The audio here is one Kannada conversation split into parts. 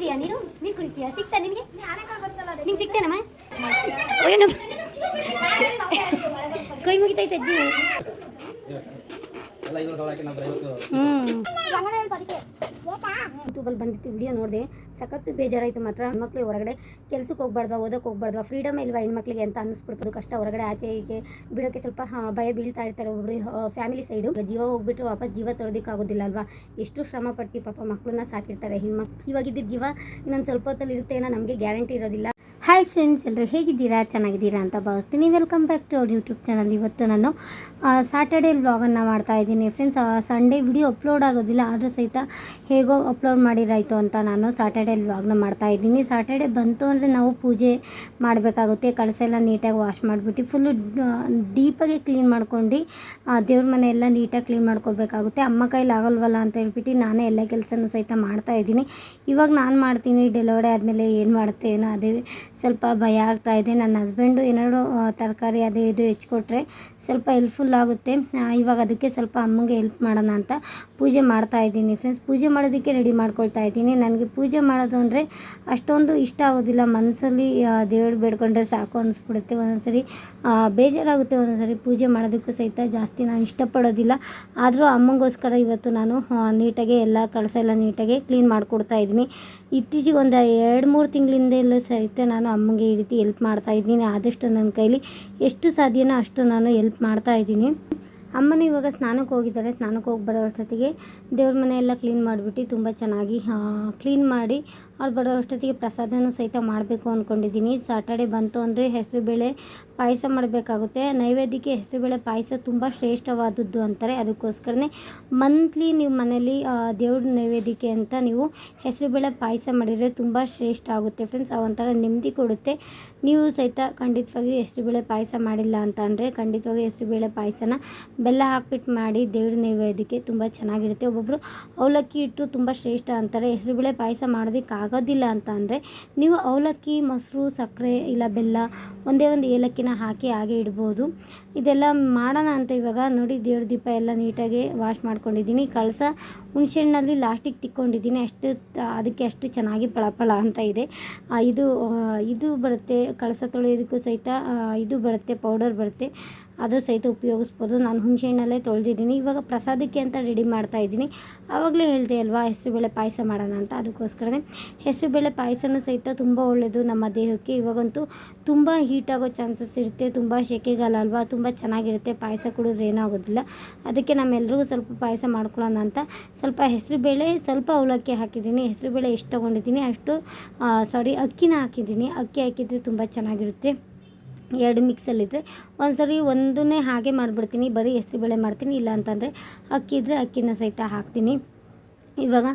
ಕುಡಿತಿದೀಯಾ ನೀನು? ನೀರು ಕುಡಿತೀಯಾ ಸಿಗ್ತಾ ನಿನಗೆ? ನಿಂಗೆ ಸಿಗ್ತೇನಮ್ಮ ಏನು ಕೈ ಮುಗಿತೈತೆ ಅಜ್ಜಿ. ಹ್ಞೂ ಯೂಟ್ಯೂಬಲ್ಲಿ ಬಂದಿತ್ತು, ವಿಡಿಯೋ ನೋಡಿದೆ. ಸಖತ್ತು ಬೇಜಾರಾಯಿತು ಮಾತ್ರ. ಹೆಣ್ಮಕ್ಳು ಹೊರಗಡೆ ಕೆಲಸಕ್ಕೆ ಹೋಗ್ಬಾರ್ದು, ಓದಕ್ಕೆ ಹೋಗ್ಬಾರ್ದು? ಫ್ರೀಡಮ್ ಇಲ್ವಾ ಹೆಣ್ಮಕ್ಳಿಗೆ ಅಂತ ಅನ್ನಿಸ್ಬಿಡ್ತದೆ. ಕಷ್ಟ. ಹೊರಗಡೆ ಆಚೆ ಈಚೆ ಬಿಡೋಕ್ಕೆ ಸ್ವಲ್ಪ ಭಯ ಬೀಳ್ತಾ ಇರ್ತಾರೆ ಒಬ್ಬರು ಫ್ಯಾಮಿಲಿ ಸೈಡು ಜೀವ ಹೋಗ್ಬಿಟ್ಟು ವಾಪಸ್ ಜೀವ ತರೋದಕ್ಕಾಗೋದಿಲ್ಲ ಅಲ್ವಾ? ಎಷ್ಟು ಶ್ರಮ ಪಟ್ಟು ಪಾಪ ಮಕ್ಕಳನ್ನ ಸಾಕಿರ್ತಾರೆ ಹೆಣ್ಮಕ್ಳು. ಇವಾಗಿದ್ದ ಜೀವ ಇನ್ನೊಂದು ಸ್ವಲ್ಪ ಹೊತ್ತಲ್ಲಿ ಇರುತ್ತೆ ಏನೋ ನಮಗೆ ಗ್ಯಾರಂಟಿ ಇರೋದಿಲ್ಲ. ಹಾಯ್ ಫ್ರೆಂಡ್ಸ್ ಎಲ್ಲರೂ ಹೇಗಿದ್ದೀರಾ? ಚೆನ್ನಾಗಿದ್ದೀರಾ ಅಂತ ಭಾವಿಸ್ತೀನಿ. ವೆಲ್ಕಮ್ ಬ್ಯಾಕ್ ಟು ಅವ್ರ ಯೂಟ್ಯೂಬ್ ಚಾನಲ್ ಇವತ್ತು ನಾನು ಸ್ಯಾಟರ್ಡೇ ವ್ಲಾಗನ್ನು ಮಾಡ್ತಾ ಇದ್ದೀನಿ. ಫ್ರೆಂಡ್ಸ್ ಸಂಡೇ ವಿಡಿಯೋ ಅಪ್ಲೋಡ್ ಆಗೋದಿಲ್ಲ, ಆದರೂ ಸಹಿತ ಹೇಗೋ ಅಪ್ಲೋಡ್ ಮಾಡಿರಾಯಿತು ಅಂತ ನಾನು ಸ್ಯಾಟರ್ಡೇ ವ್ಲಾಗ್ನ ಮಾಡ್ತಾ ಇದ್ದೀನಿ. ಸ್ಯಾಟರ್ಡೇ ಬಂತು ಅಂದರೆ ನಾವು ಪೂಜೆ ಮಾಡಬೇಕಾಗುತ್ತೆ. ಕಳಸ ಎಲ್ಲ ನೀಟಾಗಿ ವಾಶ್ ಮಾಡಿಬಿಟ್ಟು ಫುಲ್ಲು ಡೀಪಾಗಿ ಕ್ಲೀನ್ ಮಾಡ್ಕೊಂಡು ದೇವ್ರ ಮನೆ ಎಲ್ಲ ನೀಟಾಗಿ ಕ್ಲೀನ್ ಮಾಡ್ಕೋಬೇಕಾಗುತ್ತೆ. ಅಮ್ಮ ಕೈಲಿ ಆಗಲ್ವಲ್ಲ ಅಂತ ಹೇಳ್ಬಿಟ್ಟು ನಾನೇ ಎಲ್ಲ ಕೆಲಸನೂ ಸಹಿತ ಮಾಡ್ತಾ ಇದ್ದೀನಿ. ಇವಾಗ ನಾನು ಮಾಡ್ತೀನಿ, ಡೆಲಿವರಿ ಆದಮೇಲೆ ಏನು ಮಾಡುತ್ತೆ ಏನೋ ಅದೇ ಸ್ವಲ್ಪ ಭಯ ಆಗ್ತಾ ಇದೆ. ನನ್ನ ಹಸ್ಬೆಂಡು ಏನಾದರೂ ತರಕಾರಿ ಅದು ಇದು ಹೆಚ್ಚಿಕೊಟ್ರೆ ಸ್ವಲ್ಪ ಹೆಲ್ಪ್ಫುಲ್ ಆಗುತ್ತೆ. ಇವಾಗ ಅದಕ್ಕೆ ಸ್ವಲ್ಪ ಅಮ್ಮಂಗೆ ಹೆಲ್ಪ್ ಮಾಡೋಣ ಅಂತ ಪೂಜೆ ಮಾಡ್ತಾ ಇದ್ದೀನಿ ಫ್ರೆಂಡ್ಸ್ ಪೂಜೆ ಮಾಡೋದಕ್ಕೆ ರೆಡಿ ಮಾಡ್ಕೊಳ್ತಾ ಇದ್ದೀನಿ. ನನಗೆ ಪೂಜೆ ಮಾಡೋದು ಅಂದರೆ ಅಷ್ಟೊಂದು ಇಷ್ಟ ಆಗೋದಿಲ್ಲ. ಮನಸ್ಸಲ್ಲಿ ದೇವ್ರು ಬೇಡ್ಕೊಂಡ್ರೆ ಸಾಕು ಅನಿಸ್ಬಿಡುತ್ತೆ. ಒಂದೊಂದ್ಸರಿ ಬೇಜಾರಾಗುತ್ತೆ. ಒಂದೊಂದ್ಸರಿ ಪೂಜೆ ಮಾಡೋದಕ್ಕೂ ಸಹಿತ ಜಾಸ್ತಿ ನಾನು ಇಷ್ಟಪಡೋದಿಲ್ಲ. ಆದರೂ ಅಮ್ಮಂಗೋಸ್ಕರ ಇವತ್ತು ನಾನು ನೀಟಾಗಿ ಎಲ್ಲ ಕಳಸ ಎಲ್ಲ ನೀಟಾಗಿ ಕ್ಲೀನ್ ಮಾಡಿಕೊಡ್ತಾ ಇದ್ದೀನಿ. ಇತ್ತೀಚೆಗೆ ಒಂದು ಎರಡು, ಮೂರು ತಿಂಗಳಿಂದಲೂ ಸಹಿತ ನಾನು ಅಮ್ಮಂಗೆ ಈ ರೀತಿ ಹೆಲ್ಪ್ ಮಾಡ್ತಾ ಇದ್ದೀನಿ. ಆದಷ್ಟು ನನ್ನ ಕೈಲಿ ಎಷ್ಟು ಸಾಧ್ಯನೋ ಅಷ್ಟು ನಾನು ಎಲ್ಪ್ ಮಾಡ್ತಾ ಇದ್ದೀನಿ. ಅಮ್ಮನೂ ಇವಾಗ ಸ್ನಾನಕ್ಕೆ ಹೋಗಿದ್ದಾರೆ ಸ್ನಾನಕ್ಕೆ ಹೋಗಿ ಬರೋ ಅಷ್ಟೊತ್ತಿಗೆ ದೇವ್ರ ಮನೆ ಎಲ್ಲ ಕ್ಲೀನ್ ಮಾಡಿಬಿಟ್ಟು ತುಂಬ ಚೆನ್ನಾಗಿ ಕ್ಲೀನ್ ಮಾಡಿ ಅವ್ರು ಬರೋ ಅಷ್ಟೊತ್ತಿಗೆ ಪ್ರಸಾದನೂ ಸಹಿತ ಮಾಡಬೇಕು ಅಂದ್ಕೊಂಡಿದ್ದೀನಿ ಸಾಟರ್ಡೆ ಬಂತು ಅಂದರೆ ಹೆಸರುಬೇಳೆ ಪಾಯಸ ಮಾಡಬೇಕಾಗುತ್ತೆ. ನೈವೇದ್ಯಕ್ಕೆ ಹೆಸರುಬೇಳೆ ಪಾಯಸ ತುಂಬ ಶ್ರೇಷ್ಠವಾದದ್ದು ಅಂತಾರೆ. ಅದಕ್ಕೋಸ್ಕರನೇ ಮಂತ್ಲಿ ನೀವು ಮನೇಲಿ ಆ, ದೇವ್ರ ನೈವೇದ್ಯಕ್ಕೆ ಅಂತ ನೀವು ಹೆಸರುಬೇಳೆ ಪಾಯಸ ಮಾಡಿದರೆ ತುಂಬ ಶ್ರೇಷ್ಠ ಆಗುತ್ತೆ ಫ್ರೆಂಡ್ಸ್ ಒಂಥರ ನೆಮ್ಮದಿ ಕೊಡುತ್ತೆ. ನೀವು ಸಹಿತ ಖಂಡಿತವಾಗಿ ಹೆಸರುಬೇಳೆ ಪಾಯಸ ಮಾಡಿಲ್ಲ ಅಂತ ಅಂದರೆ ಖಂಡಿತವಾಗಿ ಹೆಸರುಬೇಳೆ ಪಾಯಸನ ಬೆಲ್ಲ ಹಾಕ್ಬಿಟ್ಟು ಮಾಡಿ ದೇವ್ರ ನೈವೇದ್ಯಕ್ಕೆ ತುಂಬ ಚೆನ್ನಾಗಿರುತ್ತೆ. ಒಬ್ಬೊಬ್ಬರು ಅವಲಕ್ಕಿ ಇಟ್ಟು ತುಂಬ ಶ್ರೇಷ್ಠ ಅಂತಾರೆ. ಹೆಸರುಬೇಳೆ ಪಾಯಸ ಮಾಡೋದಕ್ಕೆ ಆಗೋದಿಲ್ಲ ಅಂತ ಅಂದರೆ ನೀವು ಅವಲಕ್ಕಿ, ಮೊಸರು, ಸಕ್ಕರೆ ಇಲ್ಲ ಬೆಲ್ಲ ಒಂದೇ ಒಂದು ಏಲಕ್ಕಿನ ಹಾಕಿ ಹಾಗೆ ಇಡ್ಬೋದು. ಇದೆಲ್ಲ ಮಾಡೋಣ ಅಂತ ಇವಾಗ ನೋಡಿ ದೇವ್ರ ದೀಪ ಎಲ್ಲ ನೀಟಾಗಿ ವಾಶ್ ಮಾಡ್ಕೊಂಡಿದ್ದೀನಿ. ಕಳಸ ಹುಣಸೆಹಣ್ಣಲ್ಲಿ ಲಾಸ್ಟಿಗೆ ತಿಕ್ಕೊಂಡಿದ್ದೀನಿ. ಅಷ್ಟು ಅದಕ್ಕೆ ಅಷ್ಟು ಚೆನ್ನಾಗಿ ಪಳಪಳ ಅಂತ ಇದೆ. ಇದು ಇದು ಬರುತ್ತೆ. ಕಳಸ ತೊಳೆಯೋದಕ್ಕೂ ಸಹಿತ ಇದು ಬರುತ್ತೆ, ಪೌಡರ್ ಬರುತ್ತೆ. ಅದು ಸಹಿತ ಉಪಯೋಗಿಸ್ಬೋದು. ನಾನು ಹುಣಸೆಹಣ್ಣಲ್ಲೇ ತೊಳೆದಿದ್ದೀನಿ. ಇವಾಗ ಪ್ರಸಾದಕ್ಕೆ ಅಂತ ರೆಡಿ ಮಾಡ್ತಾ ಇದ್ದೀನಿ. ಆವಾಗಲೇ ಹೇಳಿದೆ ಅಲ್ವಾ, ಹೆಸರುಬೇಳೆ ಪಾಯಸ ಮಾಡೋಣ ಅಂತ. ಅದಕ್ಕೋಸ್ಕರನೇ ಹೆಸರುಬೇಳೆ ಪಾಯಸನೂ ಸಹಿತ ತುಂಬ ಒಳ್ಳೆಯದು ನಮ್ಮ ದೇಹಕ್ಕೆ. ಇವಾಗಂತೂ ತುಂಬ ಹೀಟ್ ಆಗೋ ಚಾನ್ಸಸ್ ಇರುತ್ತೆ. ತುಂಬ ಸೆಕೆಗಾಲ ಅಲ್ವಾ, ತುಂಬ ಚೆನ್ನಾಗಿರುತ್ತೆ. ಪಾಯಸ ಕುಡಿದ್ರೆ ಏನೂ ಆಗೋದಿಲ್ಲ. ಅದಕ್ಕೆ ನಮ್ಮೆಲ್ರಿಗೂ ಸ್ವಲ್ಪ ಪಾಯಸ ಮಾಡ್ಕೊಳ್ಳೋಣ ಅಂತ. ಸ್ವಲ್ಪ ಹೆಸರುಬೇಳೆ ಸ್ವಲ್ಪ ಅವಲಕ್ಕಿ ಹಾಕಿದ್ದೀನಿ. ಹೆಸರುಬೇಳೆ ಎಷ್ಟು ತೊಗೊಂಡಿದ್ದೀನಿ ಅಷ್ಟು ಸಾರಿ ಅಕ್ಕಿನ ಹಾಕಿದ್ದೀನಿ. ಅಕ್ಕಿ ಹಾಕಿದರೆ ತುಂಬ ಚೆನ್ನಾಗಿರುತ್ತೆ. ಎರಡು ಮಿಕ್ಸಲ್ಲಿದ್ದರೆ ಒಂದು ಸರಿ ಒಂದನ್ನೇ ಹಾಗೆ ಮಾಡಿಬಿಡ್ತೀನಿ, ಬರೀ ಹೆಸರುಬೇಳೆ ಮಾಡ್ತೀನಿ, ಇಲ್ಲ ಅಂತಂದರೆ ಅಕ್ಕಿ ಇದ್ದರೆ ಅಕ್ಕಿನ ಸಹಿತ ಹಾಕ್ತೀನಿ. ಇವಾಗ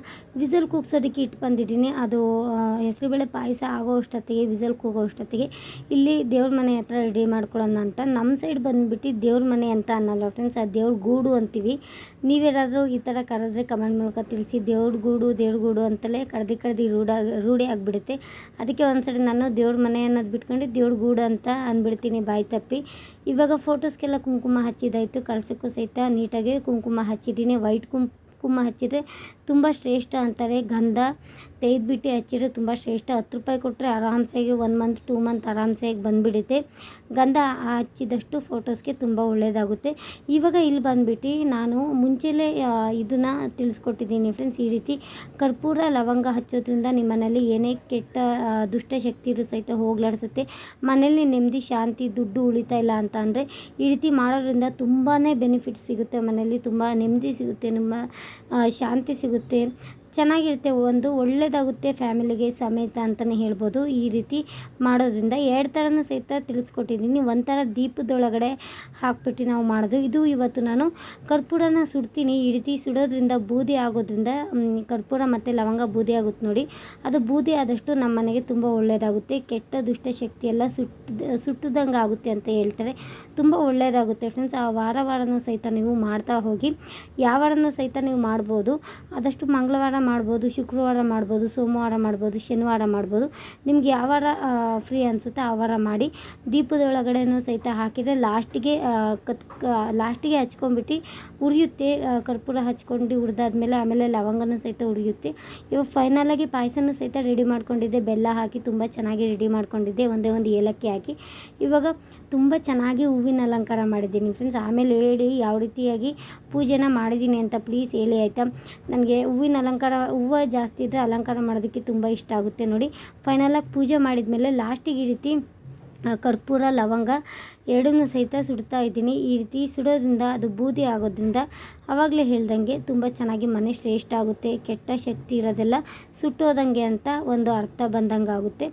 ವಿಸಲ್ ಕೂಗ್ಸೋದಕ್ಕೆ ಇಟ್ಟು ಬಂದಿದ್ದೀನಿ. ಅದು ಹೆಸರುಬೇಳೆ ಪಾಯಸ ಆಗೋ ಅಷ್ಟೊತ್ತಿಗೆ, ವಿಸಲ್ ಕೂಗೋ ಅಷ್ಟೊತ್ತಿಗೆ ಇಲ್ಲಿ ದೇವ್ರ ಮನೆ ಹತ್ರ ರೆಡಿ ಮಾಡ್ಕೊಳ್ಳೋಣ ಅಂತ. ನಮ್ಮ ಸೈಡ್ ಬಂದುಬಿಟ್ಟು ದೇವ್ರ ಮನೆ ಅಂತ ಅನ್ನಲ್ಲ ಫ್ರೆಂಡ್ಸ್ ಅದು ದೇವ್ರ ಗೂಡು ಅಂತೀವಿ. ನೀವೇನಾದರೂ ಈ ಥರ ಕರೆದ್ರೆ ಕಮೆಂಟ್ ಮೂಲಕ ತಿಳಿಸಿ. ದೇವ್ರ ಗೂಡು ದೇವ್ರ ಗೂಡು ಅಂತಲೇ ಕರೆದಿ ಕರೆದಿ ರೂಢಾಗಿ ರೂಢಿ ಆಗಿಬಿಡುತ್ತೆ. ಅದಕ್ಕೆ ಒಂದ್ಸರಿ ನಾನು ದೇವ್ರ ಮನೆ ಅನ್ನೋದು ಬಿಟ್ಕೊಂಡು ದೇವ್ರ ಗೂಡು ಅಂತ ಅಂದ್ಬಿಡ್ತೀನಿ ಬಾಯಿ ತಪ್ಪಿ. ಇವಾಗ ಫೋಟೋಸ್ಗೆಲ್ಲ ಕುಂಕುಮ ಹಚ್ಚಿದಾಯಿತು ಕಳ್ಸೋಕ್ಕೂ ಸಹಿತ ನೀಟಾಗಿ ಕುಂಕುಮ ಹಚ್ಚಿದ್ದೀನಿ. ವೈಟ್ ಕುಂಕುಮ ಹಚ್ಚಿದರೆ ತುಂಬ ಶ್ರೇಷ್ಠ ಅಂತಾರೆ. ಗಂಧ ತೆಗೆದುಬಿಟ್ಟು ಹಚ್ಚಿದ್ರೆ ತುಂಬ ಶ್ರೇಷ್ಠ. ಹತ್ತು ರೂಪಾಯಿ ಕೊಟ್ಟರೆ ಆರಾಮ್ಸಾಗಿ ಒನ್ ಮಂತ್ ಟೂ ಮಂತ್ ಆರಾಮ್ಸಾಗಿ ಬಂದುಬಿಡುತ್ತೆ. ಗಂಧ ಹಚ್ಚಿದಷ್ಟು ಫೋಟೋಸ್ಗೆ ತುಂಬ ಒಳ್ಳೆಯದಾಗುತ್ತೆ ಇವಾಗ ಇಲ್ಲಿ ಬಂದುಬಿಟ್ಟು ನಾನು ಮುಂಚೆಲೇ ಇದನ್ನು ತಿಳಿಸ್ಕೊಟ್ಟಿದ್ದೀನಿ ಫ್ರೆಂಡ್ಸ್ ಈ ರೀತಿ ಕರ್ಪೂರ ಲವಂಗ ಹಚ್ಚೋದ್ರಿಂದ ನಿಮ್ಮ ಮನೇಲಿ ಏನೇ ಕೆಟ್ಟ ದುಷ್ಟ ದುಷ್ಟಶಕ್ತಿ ಇರೋ ಸಹಿತ ಹೋಗ್ಲಾಡಿಸುತ್ತೆ. ಮನೇಲಿ ನೆಮ್ಮದಿ, ಶಾಂತಿ, ದುಡ್ಡು ಉಳಿತಾ ಇಲ್ಲ ಅಂತ ಅಂದರೆ ಈ ರೀತಿ ಮಾಡೋದ್ರಿಂದ ತುಂಬಾ ಬೆನಿಫಿಟ್ ಸಿಗುತ್ತೆ ಮನೇಲಿ. ತುಂಬ ನೆಮ್ಮದಿ ಸಿಗುತ್ತೆ. ನಿಮ್ಮ ಶಾಂತಿ ಸಿಗುತ್ತೆ. ಆಗುತ್ತೆ ಚೆನ್ನಾಗಿರುತ್ತೆ, ಒಂದು ಒಳ್ಳೆಯದಾಗುತ್ತೆ ಫ್ಯಾಮಿಲಿಗೆ ಸಮೇತ ಅಂತಲೇ ಹೇಳ್ಬೋದು. ಈ ರೀತಿ ಮಾಡೋದ್ರಿಂದ ಎರಡು ಥರನೂ ಸಹಿತ ತಿಳಿಸ್ಕೊಟ್ಟಿದ್ದೀನಿ. ಒಂಥರ ದೀಪದೊಳಗಡೆ ಹಾಕ್ಬಿಟ್ಟು ನಾವು ಮಾಡೋದು. ಇದು ಇವತ್ತು ನಾನು ಕರ್ಪೂರನ ಸುಡ್ತೀನಿ. ಈ ರೀತಿ ಸುಡೋದ್ರಿಂದ ಬೂದಿ ಆಗೋದ್ರಿಂದ ಕರ್ಪೂರ ಮತ್ತು ಲವಂಗ ಬೂದಿ ಆಗುತ್ತೆ ನೋಡಿ. ಅದು ಬೂದಿ ಆದಷ್ಟು ನಮ್ಮ ಮನೆಗೆ ತುಂಬ ಒಳ್ಳೆಯದಾಗುತ್ತೆ ಕೆಟ್ಟ ದುಷ್ಟಶಕ್ತಿ ಎಲ್ಲ ಸುಟ್ಟು, ಸುಟ್ಟದಂಗೆ ಆಗುತ್ತೆ ಅಂತ ಹೇಳ್ತಾರೆ. ತುಂಬ ಒಳ್ಳೆಯದಾಗುತ್ತೆ ಫ್ರೆಂಡ್ಸ್ ಆ ವಾರ ವಾರನೂ ಸಹಿತ ನೀವು ಮಾಡ್ತಾ ಹೋಗಿ, ಯಾವ ವಾರನೂ ಸಹಿತ ನೀವು ಮಾಡ್ಬೋದು. ಆದಷ್ಟು ಮಂಗಳವಾರ ಮಾಡ್ಬೋದು, ಶುಕ್ರವಾರ ಮಾಡ್ಬೋದು, ಸೋಮವಾರ ಮಾಡ್ಬೋದು, ಶನಿವಾರ ಮಾಡ್ಬೋದು. ನಿಮ್ಗೆ ಯಾವ ವಾರ ಫ್ರೀ ಅನಿಸುತ್ತೆ ಆ ಮಾಡಿ. ದೀಪದೊಳಗಡೆನೂ ಸಹಿತ ಹಾಕಿದರೆ ಲಾಸ್ಟಿಗೆ ಕತ್ ಲಾಸ್ಟಿಗೆ ಹಚ್ಕೊಂಡ್ಬಿಟ್ಟು ಉರಿಯುತ್ತೆ. ಕರ್ಪೂರ ಹಚ್ಕೊಂಡು ಹುರಿದಾದ್ಮೇಲೆ ಆಮೇಲೆ ಲವಂಗನೂ ಸಹಿತ ಉರಿಯುತ್ತೆ. ಇವಾಗ ಫೈನಲಾಗಿ ಪಾಯಸನೂ ಸಹಿತ ರೆಡಿ ಮಾಡ್ಕೊಂಡಿದ್ದೆ. ಬೆಲ್ಲ ಹಾಕಿ ತುಂಬ ಚೆನ್ನಾಗಿ ರೆಡಿ ಮಾಡ್ಕೊಂಡಿದ್ದೆ. ಒಂದೇ ಒಂದು ಏಲಕ್ಕಿ ಹಾಕಿ. ಇವಾಗ ತುಂಬ ಚೆನ್ನಾಗಿ ಹೂವಿನ ಅಲಂಕಾರ ಮಾಡಿದ್ದೀನಿ ಫ್ರೆಂಡ್ಸ್ ಆಮೇಲೆ ಹೇಳಿ ಯಾವ ರೀತಿಯಾಗಿ ಪೂಜೆನ ಮಾಡಿದ್ದೀನಿ ಅಂತ ಪ್ಲೀಸ್ ಹೇಳಿ ಆಯಿತಾ? ನನಗೆ ಹೂವಿನ ಅಲಂಕಾರ ಹೂವು ಜಾಸ್ತಿ ಇದ್ದರೆ ಅಲಂಕಾರ ಮಾಡೋದಕ್ಕೆ ತುಂಬ ಇಷ್ಟ ಆಗುತ್ತೆ ನೋಡಿ. ಫೈನಲಾಗಿ ಪೂಜೆ ಮಾಡಿದ್ಮೇಲೆ ಲಾಸ್ಟಿಗೆ ಈ ರೀತಿ ಕರ್ಪೂರ, ಲವಂಗ ಎರಡನ್ನೂ ಸಹಿತ ಸುಡ್ತಾ ಇದ್ದೀನಿ. ಈ ರೀತಿ ಸುಡೋದ್ರಿಂದ ಅದು ಬೂದಿ ಆಗೋದ್ರಿಂದ ಆವಾಗಲೇ ಹೇಳ್ದಂಗೆ ತುಂಬ ಚೆನ್ನಾಗಿ ಮನೆ ಶ್ರೇಷ್ಠ ಆಗುತ್ತೆ. ಕೆಟ್ಟ ಶಕ್ತಿ ಇರೋದೆಲ್ಲ ಸುಟ್ಟೋದಂಗೆ ಅಂತ ಒಂದು ಅರ್ಥ ಬಂದಂಗೆ ಆಗುತ್ತೆ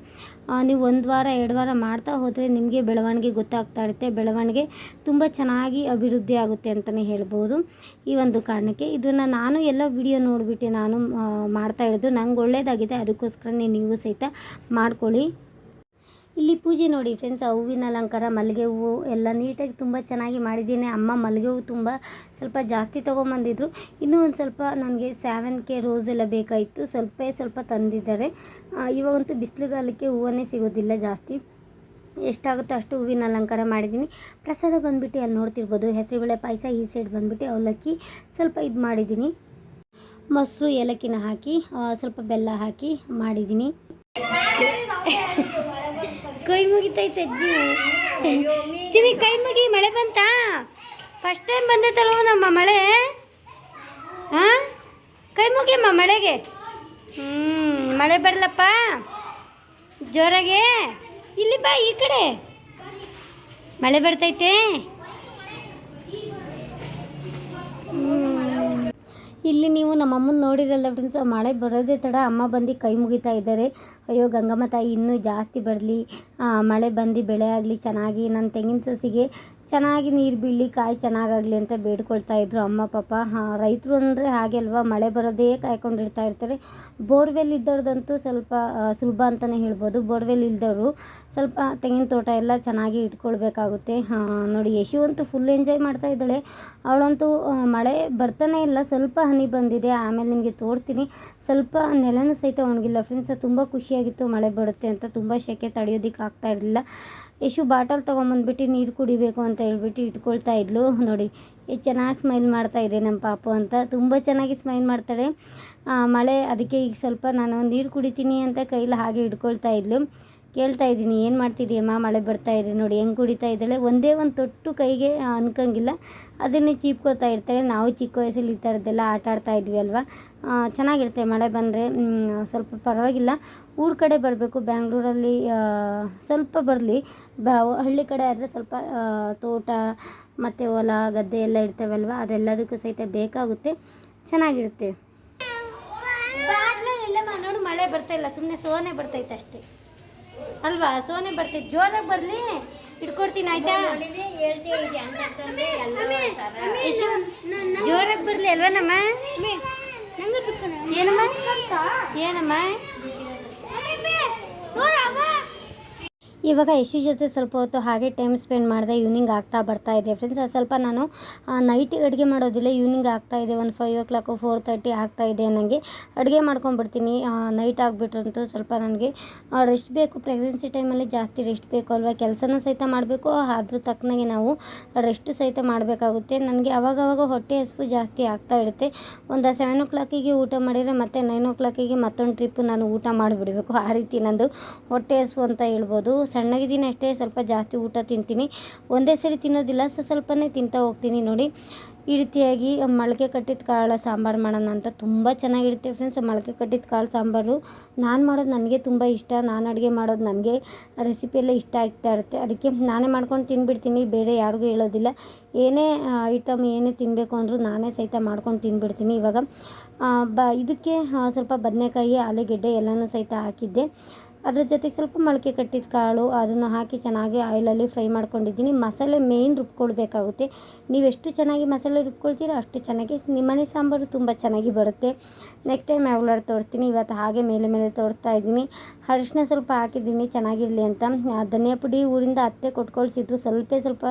ನೀವು ಒಂದು ವಾರ, ಎರಡು ವಾರ ಮಾಡ್ತಾ ಹೋದರೆ ನಿಮಗೆ ಬೆಳವಣಿಗೆ ಗೊತ್ತಾಗ್ತಾ ಇರುತ್ತೆ. ಬೆಳವಣಿಗೆ ತುಂಬ ಚೆನ್ನಾಗಿ ಅಭಿವೃದ್ಧಿ ಆಗುತ್ತೆ ಅಂತಲೇ ಹೇಳ್ಬೋದು ಈ ಒಂದು ಕಾರಣಕ್ಕೆ. ಇದನ್ನು ನಾನು ಎಲ್ಲ ವಿಡಿಯೋ ನೋಡಿಬಿಟ್ಟು ನಾನು ಮಾಡ್ತಾ ಇರೋದು ನಂಗೆ ಒಳ್ಳೆಯದಾಗಿದೆ ಅದಕ್ಕೋಸ್ಕರ ನೀವು ಸಹಿತ ಮಾಡ್ಕೊಳ್ಳಿ. ಇಲ್ಲಿ ಪೂಜೆ ನೋಡಿ ಫ್ರೆಂಡ್ಸ್ ಆ ಹೂವಿನ ಅಲಂಕಾರ, ಮಲ್ಲಿಗೆ ಹೂವು ಎಲ್ಲ ನೀಟಾಗಿ ತುಂಬ ಚೆನ್ನಾಗಿ ಮಾಡಿದ್ದೀನಿ. ಅಮ್ಮ ಮಲ್ಲಿಗೆ ಹೂವು ತುಂಬ ಸ್ವಲ್ಪ ಜಾಸ್ತಿ ತೊಗೊಂಬಂದಿದ್ರು. ಇನ್ನೂ ಒಂದು ಸ್ವಲ್ಪ ನನಗೆ ಸ್ಯಾವೆನ್ಗೆ ರೋಸ್ ಎಲ್ಲ ಬೇಕಾಯಿತು. ಸ್ವಲ್ಪ ಸ್ವಲ್ಪ ತಂದಿದ್ದಾರೆ. ಇವಾಗಂತೂ ಬಿಸಿಲುಗಾಲಕ್ಕೆ ಹೂವನ್ನೇ ಸಿಗೋದಿಲ್ಲ ಜಾಸ್ತಿ. ಎಷ್ಟಾಗುತ್ತೋ ಅಷ್ಟು ಹೂವಿನ ಅಲಂಕಾರ ಮಾಡಿದ್ದೀನಿ. ಪ್ರಸಾದ ಬಂದುಬಿಟ್ಟು ಅಲ್ಲಿ ನೋಡ್ತಿರ್ಬೋದು. ಹೆಸರುಬೇಳೆ ಪಾಯಸ, ಈ ಸೈಡ್ ಬಂದುಬಿಟ್ಟು ಅವಲಕ್ಕಿ ಸ್ವಲ್ಪ ಇದು ಮಾಡಿದ್ದೀನಿ. ಮೊಸರು, ಏಲಕ್ಕಿನ ಹಾಕಿ ಸ್ವಲ್ಪ ಬೆಲ್ಲ ಹಾಕಿ ಮಾಡಿದ್ದೀನಿ. ಕೈ ಮುಗಿತೈತೆ ಅಜ್ಜಿ. ಚಿನಿ ಕೈ ಮುಗಿ ಮಳೆ ಬಂತಾ? ಫಸ್ಟ್ ಟೈಮ್ ಬಂದೈತಲ್ವ ನಮ್ಮ ಮಳೆ. ಹಾಂ ಕೈ ಮುಗಿಯಮ್ಮ ಮಳೆಗೆ. ಹ್ಞೂ ಮಳೆ ಬರಲಪ್ಪ. ಜೋರಾಗೆ. ಇಲ್ಲಿ ಬಾ ಈ ಕಡೆ. ಮಳೆ ಬರ್ತೈತೆ. ಇಲ್ಲಿ ನೀವು ನಮ್ಮ ಅಮ್ಮನ ನೋಡಿರಲ್ಲ ಫ್ರೆಂಡ್ಸ್ ಮಳೆ ಬರೋದೇ ತಡ. ಅಮ್ಮ ಬಂದು ಕೈ ಮುಗಿತಾ ಇದ್ದಾರೆ. ಅಯ್ಯೋ ಗಂಗಮ್ಮ ತಾಯಿ, ಇನ್ನೂ ಜಾಸ್ತಿ ಬರಲಿ. ಮಳೆ ಬಂದು ಬೆಳೆ ಆಗಲಿ, ಚೆನ್ನಾಗಿ ನನ್ನ ತೆಂಗಿನ ಸಸಿಗೆ ಚೆನ್ನಾಗಿ ನೀರು ಬೀಳಲಿ, ಕಾಯಿ ಚೆನ್ನಾಗಾಗಲಿ ಅಂತ ಬೇಡ್ಕೊಳ್ತಾ ಇದ್ರು ಅಮ್ಮ ಪಾಪ. ಹಾಂ, ರೈತರು ಅಂದರೆ ಹಾಗೆ ಅಲ್ವಾ? ಮಳೆ ಬರೋದೇ ಕಾಯ್ಕೊಂಡಿರ್ತಾ ಇರ್ತಾರೆ. ಬೋರ್ವೆಲ್ ಇದ್ದವ್ರದಂತೂ ಸ್ವಲ್ಪ ಸುಲಭ ಅಂತಲೇ ಹೇಳ್ಬೋದು. ಬೋರ್ವೆಲ್ ಇಲ್ದವರು ಸ್ವಲ್ಪ ತೆಂಗಿನ ತೋಟ ಎಲ್ಲ ಚೆನ್ನಾಗಿ ಇಟ್ಕೊಳ್ಬೇಕಾಗುತ್ತೆ. ನೋಡಿ ಯಶು ಅಂತೂ ಫುಲ್ ಎಂಜಾಯ್ ಮಾಡ್ತಾ ಇದ್ದಾಳೆ. ಅವಳಂತೂ ಮಳೆ ಬರ್ತಾನೆ ಇಲ್ಲ, ಸ್ವಲ್ಪ ಹನಿ ಬಂದಿದೆ, ಆಮೇಲೆ ನಿಮಗೆ ತೋರ್ತೀನಿ. ಸ್ವಲ್ಪ ನೆಲನೂ ಸಹಿತ ಒಣಗಿಲ್ಲ ಫ್ರೆಂಡ್ಸ್ ತುಂಬ ಖುಷಿಯಾಗಿತ್ತು ಮಳೆ ಬರುತ್ತೆ ಅಂತ, ತುಂಬ ಶೆಕೆ ತಡೆಯೋದಕ್ಕೆ ಆಗ್ತಾ ಇರಲಿಲ್ಲ. ಯಶು ಬಾಟಲ್ ತೊಗೊಂಬಂದ್ಬಿಟ್ಟು ನೀರು ಕುಡಿಬೇಕು ಅಂತ ಹೇಳ್ಬಿಟ್ಟು ಇಟ್ಕೊಳ್ತಾ ಇದ್ಲು. ನೋಡಿ ಎಷ್ಟು ಚೆನ್ನಾಗಿ ಸ್ಮೈಲ್ ಮಾಡ್ತಾ ಇದೆ ನಮ್ಮ ಪಾಪು ಅಂತ, ತುಂಬ ಚೆನ್ನಾಗಿ ಸ್ಮೈಲ್ ಮಾಡ್ತಾಳೆ. ಮಳೆ, ಅದಕ್ಕೆ ಈಗ ಸ್ವಲ್ಪ ನಾನು ನೀರು ಕುಡಿತೀನಿ ಅಂತ ಕೈಲಿ ಹಾಗೆ ಇಟ್ಕೊಳ್ತಾ ಇದ್ಲು. ಕೇಳ್ತಾ ಇದ್ದೀನಿ, ಏನು ಮಾಡ್ತಿದ್ದೀಯಮ್ಮ ಮಳೆ ಬರ್ತಾ ಇದೆ ನೋಡಿ, ಹೆಂಗೆ ಕುಡಿತಾ ಇದ್ದಾಳೆ? ಒಂದೇ ಒಂದು ತೊಟ್ಟು ಕೈಗೆ ಅನ್ಕಂಗಿಲ್ಲ. ಅದನ್ನೇ ಚೀಪ್ಕೊಳ್ತಾ ಇರ್ತಾಳೆ. ನಾವು ಚಿಕ್ಕ ವಯಸ್ಸಲ್ಲಿ ಈ ಥರದ್ದೆಲ್ಲ ಆಟ ಆಡ್ತಾ ಇದ್ವಿ ಅಲ್ವಾ? ಚೆನ್ನಾಗಿರುತ್ತೆ ಮಳೆ ಬಂದರೆ. ಸ್ವಲ್ಪ ಪರವಾಗಿಲ್ಲ. ಊರ ಕಡೆ ಬರಬೇಕು. ಬ್ಯಾಂಗ್ಳೂರಲ್ಲಿ ಸ್ವಲ್ಪ ಬರಲಿ. ಬ, ಹಳ್ಳಿ ಕಡೆ ಆದರೆ ಸ್ವಲ್ಪ ತೋಟ ಮತ್ತು ಹೊಲ, ಗದ್ದೆ ಎಲ್ಲ ಇರ್ತವಲ್ವ ಅದೆಲ್ಲದಕ್ಕೂ ಸಹಿತ ಬೇಕಾಗುತ್ತೆ. ಚೆನ್ನಾಗಿರುತ್ತೆ. ಎಲ್ಲ ನೋಡು ಮಳೆ ಬರ್ತಾ ಇಲ್ಲ. ಸುಮ್ಮನೆ ಸೋನೆ ಬರ್ತೈತೆ ಅಷ್ಟೇ. ಅಲ್ವಾ ಸೋನೆ ಬರ್ತೈತೆ ಜೋರಾಗಿ ಬರಲಿ ಇಟ್ಕೊಡ್ತೀನಿ ಆಯ್ತಾ ಜೋರಾಗಿ ಬರಲಿ ಅಲ್ವಾ ನಮ್ಮ ಏನಮ್ಮ ಏನಮ್ಮ ಇವಾಗ ಯಶು ಜೊತೆ ಸ್ವಲ್ಪ ಹೊತ್ತು ಹಾಗೆ ಟೈಮ್ ಸ್ಪೆಂಡ್ ಮಾಡಿದೆ ಈವ್ನಿಂಗ್ ಆಗ್ತಾ ಬರ್ತಾ ಇದೆ. ಫ್ರೆಂಡ್ಸ್ ಸ್ವಲ್ಪ ನಾನು ನೈಟ್ ಅಡುಗೆ ಮಾಡೋದಿಲ್ಲ ಈವ್ನಿಂಗ್ ಆಗ್ತಾ ಇದೆ. ಒಂದು five o'clock four thirty ಆಗ್ತಾ ಇದೆ ನನಗೆ ಅಡುಗೆ ಮಾಡ್ಕೊಂಡ್ಬಿಡ್ತೀನಿ. ನೈಟ್ ಆಗಿಬಿಟ್ರಂತೂ ಸ್ವಲ್ಪ ನನಗೆ ರೆಸ್ಟ್ ಬೇಕು. ಪ್ರೆಗ್ನೆನ್ಸಿ ಟೈಮಲ್ಲಿ ಜಾಸ್ತಿ ರೆಸ್ಟ್ ಬೇಕು ಅಲ್ವಾ? ಕೆಲಸನೂ ಸಹಿತ ಮಾಡಬೇಕು. ಅದ್ರ ತಕ್ಕನಾಗೆ ನಾವು ರೆಸ್ಟ್ ಸಹಿತ ಮಾಡಬೇಕಾಗುತ್ತೆ. ನನಗೆ ಅವಾಗವಾಗ ಹೊಟ್ಟೆ ಹಸಿವು ಜಾಸ್ತಿ ಆಗ್ತಾ ಇರುತ್ತೆ. ಒಂದು ಸೆವೆನ್ ಓ ಕ್ಲಾಕಿಗೆ ಊಟ ಮಾಡಿದರೆ ಮತ್ತೆ ನೈನ್ ಓ ಕ್ಲಾಕಿಗೆ ಮತ್ತೊಂದು ಟ್ರಿಪ್ ನಾನು ಊಟ ಮಾಡಿಬಿಡಬೇಕು. ಆ ರೀತಿ ನಂದು ಹೊಟ್ಟೆ ಹಸಿವು ಅಂತ ಹೇಳ್ಬೋದು. ಸಣ್ಣಗಿದ್ದೀನಿ ಅಷ್ಟೇ, ಸ್ವಲ್ಪ ಜಾಸ್ತಿ ಊಟ ತಿಂತೀನಿ. ಒಂದೇ ಸರಿ ತಿನ್ನೋದಿಲ್ಲ, ಸೊ ಸ್ವಲ್ಪನೇ ತಿಂತಾ ಹೋಗ್ತೀನಿ ನೋಡಿ. ಈ ರೀತಿಯಾಗಿ ಮೊಳಕೆ ಕಟ್ಟಿದ ಕಾಳು ಸಾಂಬಾರು ಮಾಡೋಣ ಅಂತ ತುಂಬ ಚೆನ್ನಾಗಿರುತ್ತೆ ಫ್ರೆಂಡ್ಸ್ ಮೊಳಕೆ ಕಟ್ಟಿದ ಕಾಳು ಸಾಂಬಾರು ನಾನು ಮಾಡೋದು ನನಗೆ ತುಂಬ ಇಷ್ಟ, ನಾನು ಅಡುಗೆ ಮಾಡೋದು ನನಗೆ ರೆಸಿಪಿ ಎಲ್ಲ ಇಷ್ಟ ಆಗ್ತಾ ಇರುತ್ತೆ. ಅದಕ್ಕೆ ನಾನೇ ಮಾಡ್ಕೊಂಡು ತಿನ್ಬಿಡ್ತೀನಿ, ಬೇರೆ ಯಾರಿಗೂ ಹೇಳೋದಿಲ್ಲ. ಏನೇ ಐಟಮ್ ಏನೇ ತಿನ್ನಬೇಕು ಅಂದರೂ ನಾನೇ ಸಹಿತ ಮಾಡ್ಕೊಂಡು ತಿನ್ಬಿಡ್ತೀನಿ ಇವಾಗ. ಬ, ಇದಕ್ಕೆ ಸ್ವಲ್ಪ ಬದನೆಕಾಯಿ, ಆಲೂಗೆಡ್ಡೆ ಎಲ್ಲನೂ ಸಹಿತ ಹಾಕಿದ್ದೆ. ಅದ್ರ ಜೊತೆಗೆ ಸ್ವಲ್ಪ ಮೊಳಕೆ ಕಟ್ಟಿದ ಕಾಳು, ಅದನ್ನು ಹಾಕಿ ಚೆನ್ನಾಗಿ ಆಯಿಲಲ್ಲಿ ಫ್ರೈ ಮಾಡ್ಕೊಂಡಿದ್ದೀನಿ. ಮಸಾಲೆ ಮೇಯ್ನ್ ರುಬ್ಕೊಳ್ಬೇಕಾಗುತ್ತೆ ನೀವು ಎಷ್ಟು ಚೆನ್ನಾಗಿ ಮಸಾಲೆ ರುಬ್ಕೊಳ್ತೀರೋ ಅಷ್ಟು ಚೆನ್ನಾಗಿ. ನಿಮ್ಮನೆ ಸಾಂಬಾರು ತುಂಬ ಚೆನ್ನಾಗಿ ಬರುತ್ತೆ. ನೆಕ್ಸ್ಟ್ ಟೈಮ್ ಯಾವಾಗಲಾದ್ರು ತೋರ್ತೀನಿ. ಇವತ್ತು ಹಾಗೆ ಮೇಲೆ ಮೇಲೆ ತೋರ್ತಾ ಇದ್ದೀನಿ. ಅರಿಶಿನ ಸ್ವಲ್ಪ ಹಾಕಿದ್ದೀನಿ, ಚೆನ್ನಾಗಿರಲಿ ಅಂತ. ಧನಿಯಾ ಪುಡಿ ಊರಿಂದ ಅತ್ತೆ ಕೊಟ್ಕೊಳ್ಸಿದ್ರು. ಸ್ವಲ್ಪ ಸ್ವಲ್ಪ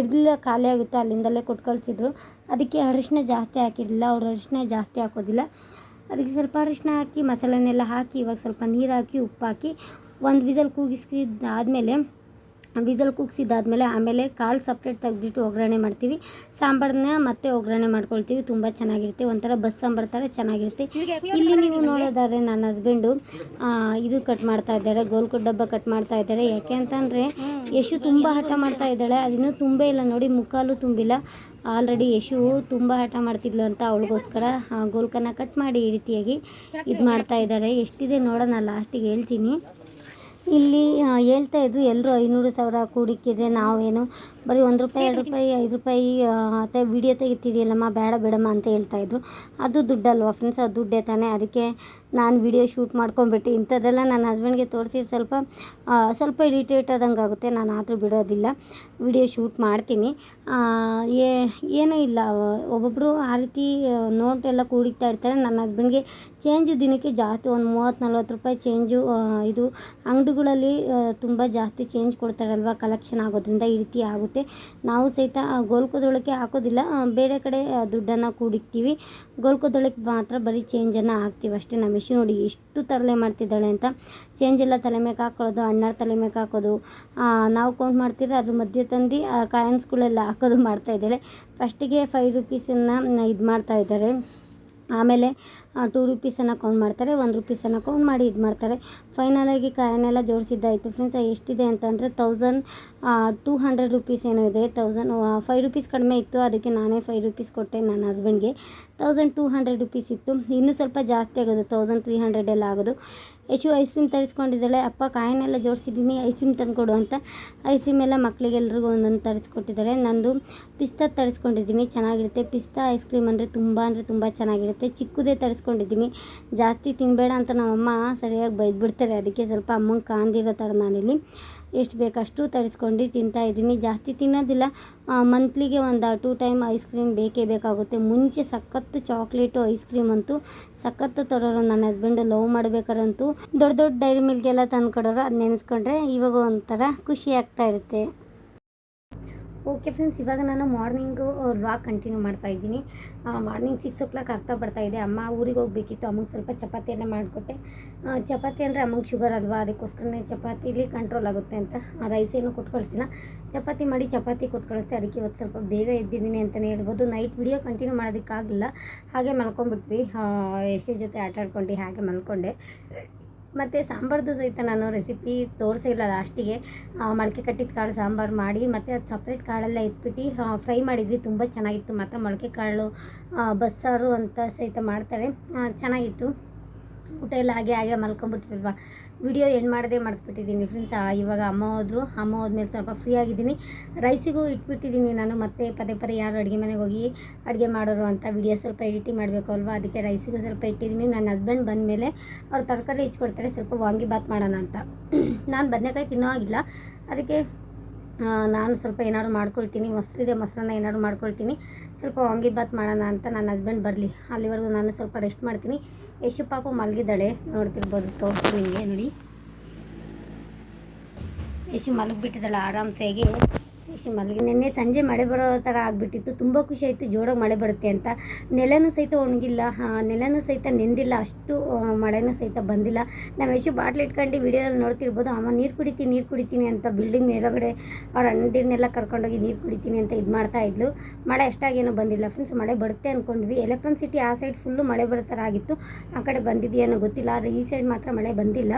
ಎಡ್ಲ ಖಾಲಿ ಆಗುತ್ತೆ. ಅಲ್ಲಿಂದಲೇ ಕೊಟ್ಕೊಳ್ಸಿದ್ರು. ಅದಕ್ಕೆ ಅರಿಶಿನ ಜಾಸ್ತಿ ಹಾಕಿರಲಿಲ್ಲ. ಅವ್ರು ಅರಿಶಿನ ಜಾಸ್ತಿ ಹಾಕೋದಿಲ್ಲ. ಅದಕ್ಕೆ ಸ್ವಲ್ಪ ಅರಿಶಿನ ಹಾಕಿ, ಮಸಾಲೆನೆಲ್ಲ ಹಾಕಿ, ಇವಾಗ ಸ್ವಲ್ಪ ನೀರು ಹಾಕಿ ಉಪ್ಪು ಹಾಕಿ ಒಂದು ವಿಸಲ್ ಕೂಗಿಸಿದಾದ್ಮೇಲೆ ವಿಸಲ್ ಕೂಗಿಸಿದಾದ್ಮೇಲೆ ಆಮೇಲೆ ಕಾಳು ಸಪ್ರೇಟ್ ತೆಗೆದಿಟ್ಟು ಒಗ್ಗರಣೆ ಮಾಡ್ತೀವಿ. ಸಾಂಬಾರನ್ನ ಮತ್ತೆ ಒಗ್ಗರಣೆ ಮಾಡ್ಕೊಳ್ತೀವಿ. ತುಂಬ ಚೆನ್ನಾಗಿರುತ್ತೆ. ಒಂಥರ ಬಸ್ ಸಾಂಬಾರು ಥರ ಚೆನ್ನಾಗಿರುತ್ತೆ. ಇಲ್ಲಿ ನೀವು ನೋಡೋದಾದ್ರೆ ನನ್ನ ಹಸ್ಬೆಂಡು ಇದು ಕಟ್ ಮಾಡ್ತಾ ಇದ್ದಾರೆ. ಗೋಲ್ಕುಟ್ ಡಬ್ಬ ಕಟ್ ಮಾಡ್ತಾ ಇದ್ದಾರೆ. ಯಾಕೆ ಅಂತಂದರೆ ಯಶು ತುಂಬ ಹಠ ಮಾಡ್ತಾ ಇದ್ದಾಳೆ. ಅದಿನ್ನೂ ತುಂಬೇ ಇಲ್ಲ ನೋಡಿ ಮುಕ್ಕಾಲು ತುಂಬಿಲ್ಲ. ಆಲ್ರೆಡಿ ಯಶು ತುಂಬ ಹಠ ಮಾಡ್ತಿದ್ಲು ಅಂತ ಅವಳಿಗೋಸ್ಕರ ಗೋಲ್ಕನ್ನ ಕಟ್ ಮಾಡಿ ಈ ರೀತಿಯಾಗಿ ಇದು ಮಾಡ್ತಾ ಇದ್ದಾರೆ. ಎಷ್ಟಿದೆ ನೋಡೋಣ. ಲಾಸ್ಟಿಗೆ ಹೇಳ್ತೀನಿ. ಇಲ್ಲಿ ಹೇಳ್ತಾ ಇದ್ರು ಎಲ್ಲರೂ ಐನೂರು ಸಾವಿರ ಕೂಡಿಕ್ಕಿದೆ ನಾವೇನು, ಬರೀ ಒಂದು ರೂಪಾಯಿ, ಎರಡು ರೂಪಾಯಿ, ಐದು ರೂಪಾಯಿ ಮತ್ತು ವಿಡಿಯೋ ತೆಗಿತಿದೆಯಲ್ಲಮ್ಮ ಬೇಡ ಬೇಡಮ್ಮ ಅಂತ ಹೇಳ್ತಾ ಇದ್ರು. ಅದು ದುಡ್ಡಲ್ವಾ ಫ್ರೆಂಡ್ಸ್ ಅದು ದುಡ್ಡೇ ತಾನೇ. ಅದಕ್ಕೆ ನಾನು ವಿಡಿಯೋ ಶೂಟ್ ಮಾಡ್ಕೊಂಬಿಟ್ಟು ಇಂಥದ್ದೆಲ್ಲ ನನ್ನ ಹಸ್ಬೆಂಡ್ಗೆ ತೋರಿಸಿ ಸ್ವಲ್ಪ ಸ್ವಲ್ಪ ಇರಿಟೇಟ್ ಆದಂಗೆ ಆಗುತ್ತೆ. ನಾನು ಆದರೂ ಬಿಡೋದಿಲ್ಲ. ವಿಡಿಯೋ ಶೂಟ್ ಮಾಡ್ತೀನಿ. ಏ, ಏನೂ ಇಲ್ಲ. ಒಬ್ಬೊಬ್ಬರು ಆ ರೀತಿ ನೋಟ್ ಎಲ್ಲ ಕೂಡಿಕ್ತಾ ಇರ್ತಾರೆ. ನನ್ನ ಹಸ್ಬೆಂಡ್ಗೆ ಚೇಂಜು ದಿನಕ್ಕೆ ಜಾಸ್ತಿ ಒಂದು ಮೂವತ್ತು, ನಲ್ವತ್ತು ರೂಪಾಯಿ ಚೇಂಜು ಇದು ಅಂಗಡಿಗಳಲ್ಲಿ ತುಂಬ ಜಾಸ್ತಿ ಚೇಂಜ್ ಕೊಡ್ತಾರಲ್ವ? ಕಲೆಕ್ಷನ್ ಆಗೋದ್ರಿಂದ ಈ ರೀತಿ ಆಗುತ್ತೆ. ನಾವು ಸಹಿತ ಆ ಗೋಲ್ಕೋದೊಳಕ್ಕೆ ಹಾಕೋದಿಲ್ಲ. ಬೇರೆ ಕಡೆ ದುಡ್ಡನ್ನು ಕೂಡಿಕ್ತೀವಿ. ಗೋಲ್ಕೋದೊಳಕ್ಕೆ ಮಾತ್ರ ಬರೀ ಚೇಂಜನ್ನು ಹಾಕ್ತೀವಿ ಅಷ್ಟೇ. ನಮ್ಮ ಮಿಷಿನ್ ನೋಡಿ ಎಷ್ಟು ತರಲೆ ಮಾಡ್ತಿದ್ದಾಳೆ ಅಂತ. ಚೇಂಜ್ ಎಲ್ಲ ತಲೆ ಮೇಲೆ ಹಾಕೊಳ್ಳೋದು ಅಣ್ಣರ ತಲೆ ಮೇಲೆ ಹಾಕೋದು ಆ, ನಾವು ಕೌಂಟ್ ಮಾಡ್ತಿದ್ರೆ ಅದ್ರ ಮಧ್ಯೆ ತಂದು ಕಾಯನ್ಸ್ಗಳೆಲ್ಲ ಹಾಕೋದು ಮಾಡ್ತಾಯಿದ್ದಾಳೆ ಫಸ್ಟಿಗೆ ಫೈವ್ ರುಪೀಸನ್ನು ಇದು ಮಾಡ್ತಾ ಇದ್ದಾರೆ. ಆಮೇಲೆ ಟೂ ರುಪೀಸನ್ನು ಕೌಂಟ್ ಮಾಡ್ತಾರೆ, ಒಂದು ರುಪೀಸನ್ನು ಕೌಂಟ್ ಮಾಡಿ ಇದು ಮಾಡ್ತಾರೆ. ಫೈನಲಾಗಿ ಕಾಯನ್ನೆಲ್ಲ ಜೋಡಿಸಿದ್ದಾಯಿತು ಫ್ರೆಂಡ್ಸ್ ಎಷ್ಟಿದೆ ಅಂತಂದರೆ ತೌಸಂಡ್ ಟೂ ಹಂಡ್ರೆಡ್ ರುಪೀಸ್ ಏನೋ ಇದೆ ತೌಸಂಡ್ ಫೈವ್ ರುಪೀಸ್ ಕಡಿಮೆ ಇತ್ತು, ಅದಕ್ಕೆ ನಾನೇ ಫೈವ್ ರುಪೀಸ್ ಕೊಟ್ಟೆ ನನ್ನ ಹಸ್ಬೆಂಡ್ಗೆ ತೌಸಂಡ್ ಟೂ ಹಂಡ್ರೆಡ್ ರುಪೀಸ್ ಇತ್ತು. ಇನ್ನೂ ಸ್ವಲ್ಪ ಜಾಸ್ತಿ ಆಗೋದು ತೌಸಂಡ್ ತ್ರೀ ಹಂಡ್ರೆಡ್ ಎಲ್ಲ ಆಗೋದು. ಯಶು ಐಸ್ ಕ್ರೀಮ್ ತರಿಸ್ಕೊಂಡಿದ್ದಾಳೆ. ಅಪ್ಪ, ಕಾಯಿನೆಲ್ಲ ಜೋಡಿಸಿದ್ದೀನಿ ಐಸ್ ಕ್ರೀಮ್ ತಂದುಕೊಡು ಅಂತ. ಐಸ್ ಕ್ರೀಮ್ ಎಲ್ಲ ಮಕ್ಕಳಿಗೆಲ್ರಿಗೂ ಒಂದೊಂದು ತರಿಸ್ಕೊಟ್ಟಿದ್ದಾರೆ. ನಂದು ಪಿಸ್ತಾ ತರಿಸ್ಕೊಂಡಿದ್ದೀನಿ. ಚೆನ್ನಾಗಿರುತ್ತೆ. ಪಿಸ್ತಾ ಐಸ್ ಕ್ರೀಮ್ ಅಂದರೆ ತುಂಬ ಅಂದರೆ ತುಂಬ ಚೆನ್ನಾಗಿರುತ್ತೆ. ಚಿಕ್ಕದೇ ತರಿಸ್ಕೊಂಡಿದ್ದೀನಿ. ಜಾಸ್ತಿ ತಿನ್ನಬೇಡ ಅಂತ ನಮ್ಮಮ್ಮ ಸರಿಯಾಗಿ ಬೈದ್ಬಿಡ್ತಾರೆ. ಅದಕ್ಕೆ ಸ್ವಲ್ಪ ಅಮ್ಮಂಗೆ ಕಾಣ್ದಿರೋ ಥರ ನಾನಿಲ್ಲಿ ಎಷ್ಟು ಬೇಕಷ್ಟು ತರಿಸ್ಕೊಂಡು ತಿಂತಾ ಇದ್ದೀನಿ. ಜಾಸ್ತಿ ತಿನ್ನೋದಿಲ್ಲ. ಮಂತ್ಲಿಗೆ ಒಂದು ಟೂ ಟೈಮ್ ಐಸ್ ಕ್ರೀಮ್ ಬೇಕೇ ಬೇಕಾಗುತ್ತೆ. ಮುಂಚೆ ಸಖತ್ತು ಚಾಕ್ಲೇಟು ಐಸ್ ಕ್ರೀಮ್ ಅಂತೂ ಸಖತ್ತು ತರೋರು ನನ್ನ ಹಸ್ಬೆಂಡ್ ಲವ್ ಮಾಡ್ಬೇಕಾರಂತೂ ದೊಡ್ಡ ದೊಡ್ಡ ಡೈರಿ ಮಿಲ್ಗೆಲ್ಲ ತಂದು ಕೊಡೋರು ಅದು ನೆನೆಸ್ಕೊಂಡ್ರೆ ಇವಾಗ ಒಂಥರ ಖುಷಿ ಆಗ್ತಾ ಇರುತ್ತೆ. ಓಕೆ ಫ್ರೆಂಡ್ಸ್ ಇವಾಗ ನಾನು ಮಾರ್ನಿಂಗು ವ್ಲಾಗ್ ಕಂಟಿನ್ಯೂ ಮಾಡ್ತಾ ಇದ್ದೀನಿ. ಮಾರ್ನಿಂಗ್ ಸಿಕ್ಸ್ ಓ ಕ್ಲಾಕ್ ಆಗ್ತಾ ಬರ್ತಾ ಇದೆ. ಅಮ್ಮ ಊರಿಗೆ ಹೋಗ್ಬೇಕಿತ್ತು. ಅಮ್ಮಗೆ ಸ್ವಲ್ಪ ಚಪಾತಿಯನ್ನೇ ಮಾಡಿಕೊಟ್ಟೆ. ಚಪಾತಿ ಅಂದರೆ ಅಮ್ಮಗೆ ಶುಗರ್ ಅಲ್ವಾ? ಅದಕ್ಕೋಸ್ಕರನೇ ಚಪಾತಿಲಿ ಕಂಟ್ರೋಲ್ ಆಗುತ್ತೆ ಅಂತ. ರೈಸ್ ಏನು ಕೊಟ್ಟು ಕಳಿಸಿಲ್ಲ ಚಪಾತಿ ಮಾಡಿ ಚಪಾತಿ ಕೊಟ್ಟು ಕಳಿಸ್ತೆ ಅದಕ್ಕೆ ಇವತ್ತು ಸ್ವಲ್ಪ ಬೇಗ ಎದ್ದಿದ್ದೀನಿ ಅಂತಲೇ ಹೇಳ್ಬೋದು. ನೈಟ್ ವಿಡಿಯೋ ಕಂಟಿನ್ಯೂ ಮಾಡೋದಕ್ಕಾಗಲಿಲ್ಲ ಹಾಗೆ ಮಲ್ಕೊಂಡ್ಬಿಟ್ವಿ. ಎಷ್ಟೇ ಜೊತೆ ಆಟಾಡ್ಕೊಂಡು ಹಾಗೆ ಮಲ್ಕೊಂಡೆ. ಮತ್ತು ಸಾಂಬಾರ್ದು ಸಹಿತ ನಾನು ರೆಸಿಪಿ ತೋರಿಸಿಲ್ಲ ಲಾಸ್ಟಿಗೆ ಮೊಳಕೆ ಕಟ್ಟಿದ ಕಾಳು ಸಾಂಬಾರು ಮಾಡಿ, ಮತ್ತು ಅದು ಸಪ್ರೇಟ್ ಕಾಳೆಲ್ಲ ಇಟ್ಬಿಟ್ಟು ಫ್ರೈ ಮಾಡಿದ್ವಿ. ತುಂಬ ಚೆನ್ನಾಗಿತ್ತು. ಮಾತ್ರ ಮೊಳಕೆ ಕಾಳು ಬಸ್ಸಾರು ಅಂತ ಸಹಿತ ಮಾಡ್ತಾರೆ ಚೆನ್ನಾಗಿತ್ತು. ಊಟ ಎಲ್ಲ ಹಾಗೆ ಹಾಗೆ ಮಲ್ಕೊಂಬಿಟ್ವಿಲ್ವಾ ವಿಡಿಯೋ ಎಂಡ್ ಮಾಡದೆ ಮಾಡ್ಬಿಟ್ಟಿದ್ದೀನಿ ಫ್ರೆಂಡ್ಸ್ ಇವಾಗ ಅಮ್ಮ ಹೋದ್ರು. ಅಮ್ಮ ಹೋದ್ಮೇಲೆ ಸ್ವಲ್ಪ ಫ್ರೀ ಆಗಿದ್ದೀನಿ. ರೈಸಿಗೂ ಇಟ್ಬಿಟ್ಟಿದ್ದೀನಿ ನಾನು, ಮತ್ತೆ ಪದೇ ಪದೇ ಯಾರು ಅಡುಗೆ ಮನೆಗೆ ಹೋಗಿ ಅಡುಗೆ ಮಾಡೋರು ಅಂತ ವಿಡಿಯೋ ಸ್ವಲ್ಪ ಎಡಿಟಿಂಗ್ ಮಾಡಬೇಕು ಅಲ್ವಾ? ಅದಕ್ಕೆ ರೈಸಿಗೂ ಸ್ವಲ್ಪ ಇಟ್ಟಿದ್ದೀನಿ. ನನ್ನ ಹಸ್ಬೆಂಡ್ ಬಂದಮೇಲೆ ಅವ್ರು ತರಕಾರಿ ಹೆಚ್ಕೊಡ್ತಾರೆ. ಸ್ವಲ್ಪ ವಾಂಗಿ ಬಾತ್ ಮಾಡೋಣ ಅಂತ. ನಾನು ಬದನೇಕಾಯಿ ತಿನ್ನೋ ಆಗಿಲ್ಲ ಅದಕ್ಕೆ ನಾನು ಸ್ವಲ್ಪ ಏನಾದ್ರು ಮಾಡ್ಕೊಳ್ತೀನಿ. ಮೊಸರಿದೆ, ಮೊಸರನ್ನ ಏನಾದ್ರು ಮಾಡ್ಕೊಳ್ತೀನಿ. ಸ್ವಲ್ಪ ವಾಂಗಿ ಬಾತ್ ಮಾಡೋಣ ಅಂತ ನನ್ನ ಹಸ್ಬೆಂಡ್ ಬರಲಿ. ಅಲ್ಲಿವರೆಗೂ ನಾನು ಸ್ವಲ್ಪ ರೆಸ್ಟ್ ಮಾಡ್ತೀನಿ. ಯಶು ಪಾಪು ಮಲಗಿದ್ದಾಳೆ. ನೋಡ್ತಿರ್ಬೋದು ತೋರಿಸ್ತೀನಿ ನಿಮಗೆ ನೋಡಿ. ಯಶು ಮಲಗಿಬಿಟ್ಟಿದ್ದಾಳೆ ಆರಾಮ್ಸೆಗೆ. ಯಶು ಮಲ್ಲಿಗೆ ನಿನ್ನೆ ಸಂಜೆ ಮಳೆ ಬರೋ ಥರ ಆಗಿಬಿಟ್ಟಿತ್ತು. ತುಂಬ ಖುಷಿ ಆಯಿತು. ಜೋರಾಗಿ ಮಳೆ ಬರುತ್ತೆ ಅಂತ. ನೆಲನೂ ಸಹಿತ ಒಣಗಿಲ್ಲ. ಹಾಂ, ನೆಲನೂ ಸಹಿತ ನೆಂದಿಲ್ಲ. ಅಷ್ಟು ಮಳೆನೂ ಸಹಿತ ಬಂದಿಲ್ಲ. ನಾವು ಎಷ್ಟು ಬಾಟ್ಲ್ ಇಟ್ಕೊಂಡು ವಿಡಿಯೋದಲ್ಲಿ ನೋಡ್ತಿರ್ಬೋದು. ಅಮ್ಮ ನೀರು ಕುಡಿತೀನಿ ನೀರು ಕುಡಿತೀನಿ ಅಂತ ಬಿಲ್ಡಿಂಗ್ ಮೇಲಗಡೆ ಅವ್ರ ಅಂಡಿನೆಲ್ಲ ಕರ್ಕೊಂಡೋಗಿ ನೀರು ಕುಡಿತೀನಿ ಅಂತ ಇದು ಮಾಡ್ತಾ ಇದ್ಲು. ಮಳೆ ಎಷ್ಟಾಗೇನೋ ಬಂದಿಲ್ಲ. ಫ್ರೆಂಡ್ಸ್ ಮಳೆ ಬರುತ್ತೆ ಅಂದ್ಕೊಂಡ್ವಿ ಎಲೆಕ್ಟ್ರಾನ್ಸಿಟಿ ಆ ಸೈಡ್ ಫುಲ್ಲು ಮಳೆ ಬರೋ ಥರ ಆಗಿತ್ತು. ಆ ಕಡೆ ಬಂದಿದೆಯೇನೋ ಗೊತ್ತಿಲ್ಲ. ಆದರೆ ಈ ಸೈಡ್ ಮಾತ್ರ ಮಳೆ ಬಂದಿಲ್ಲ.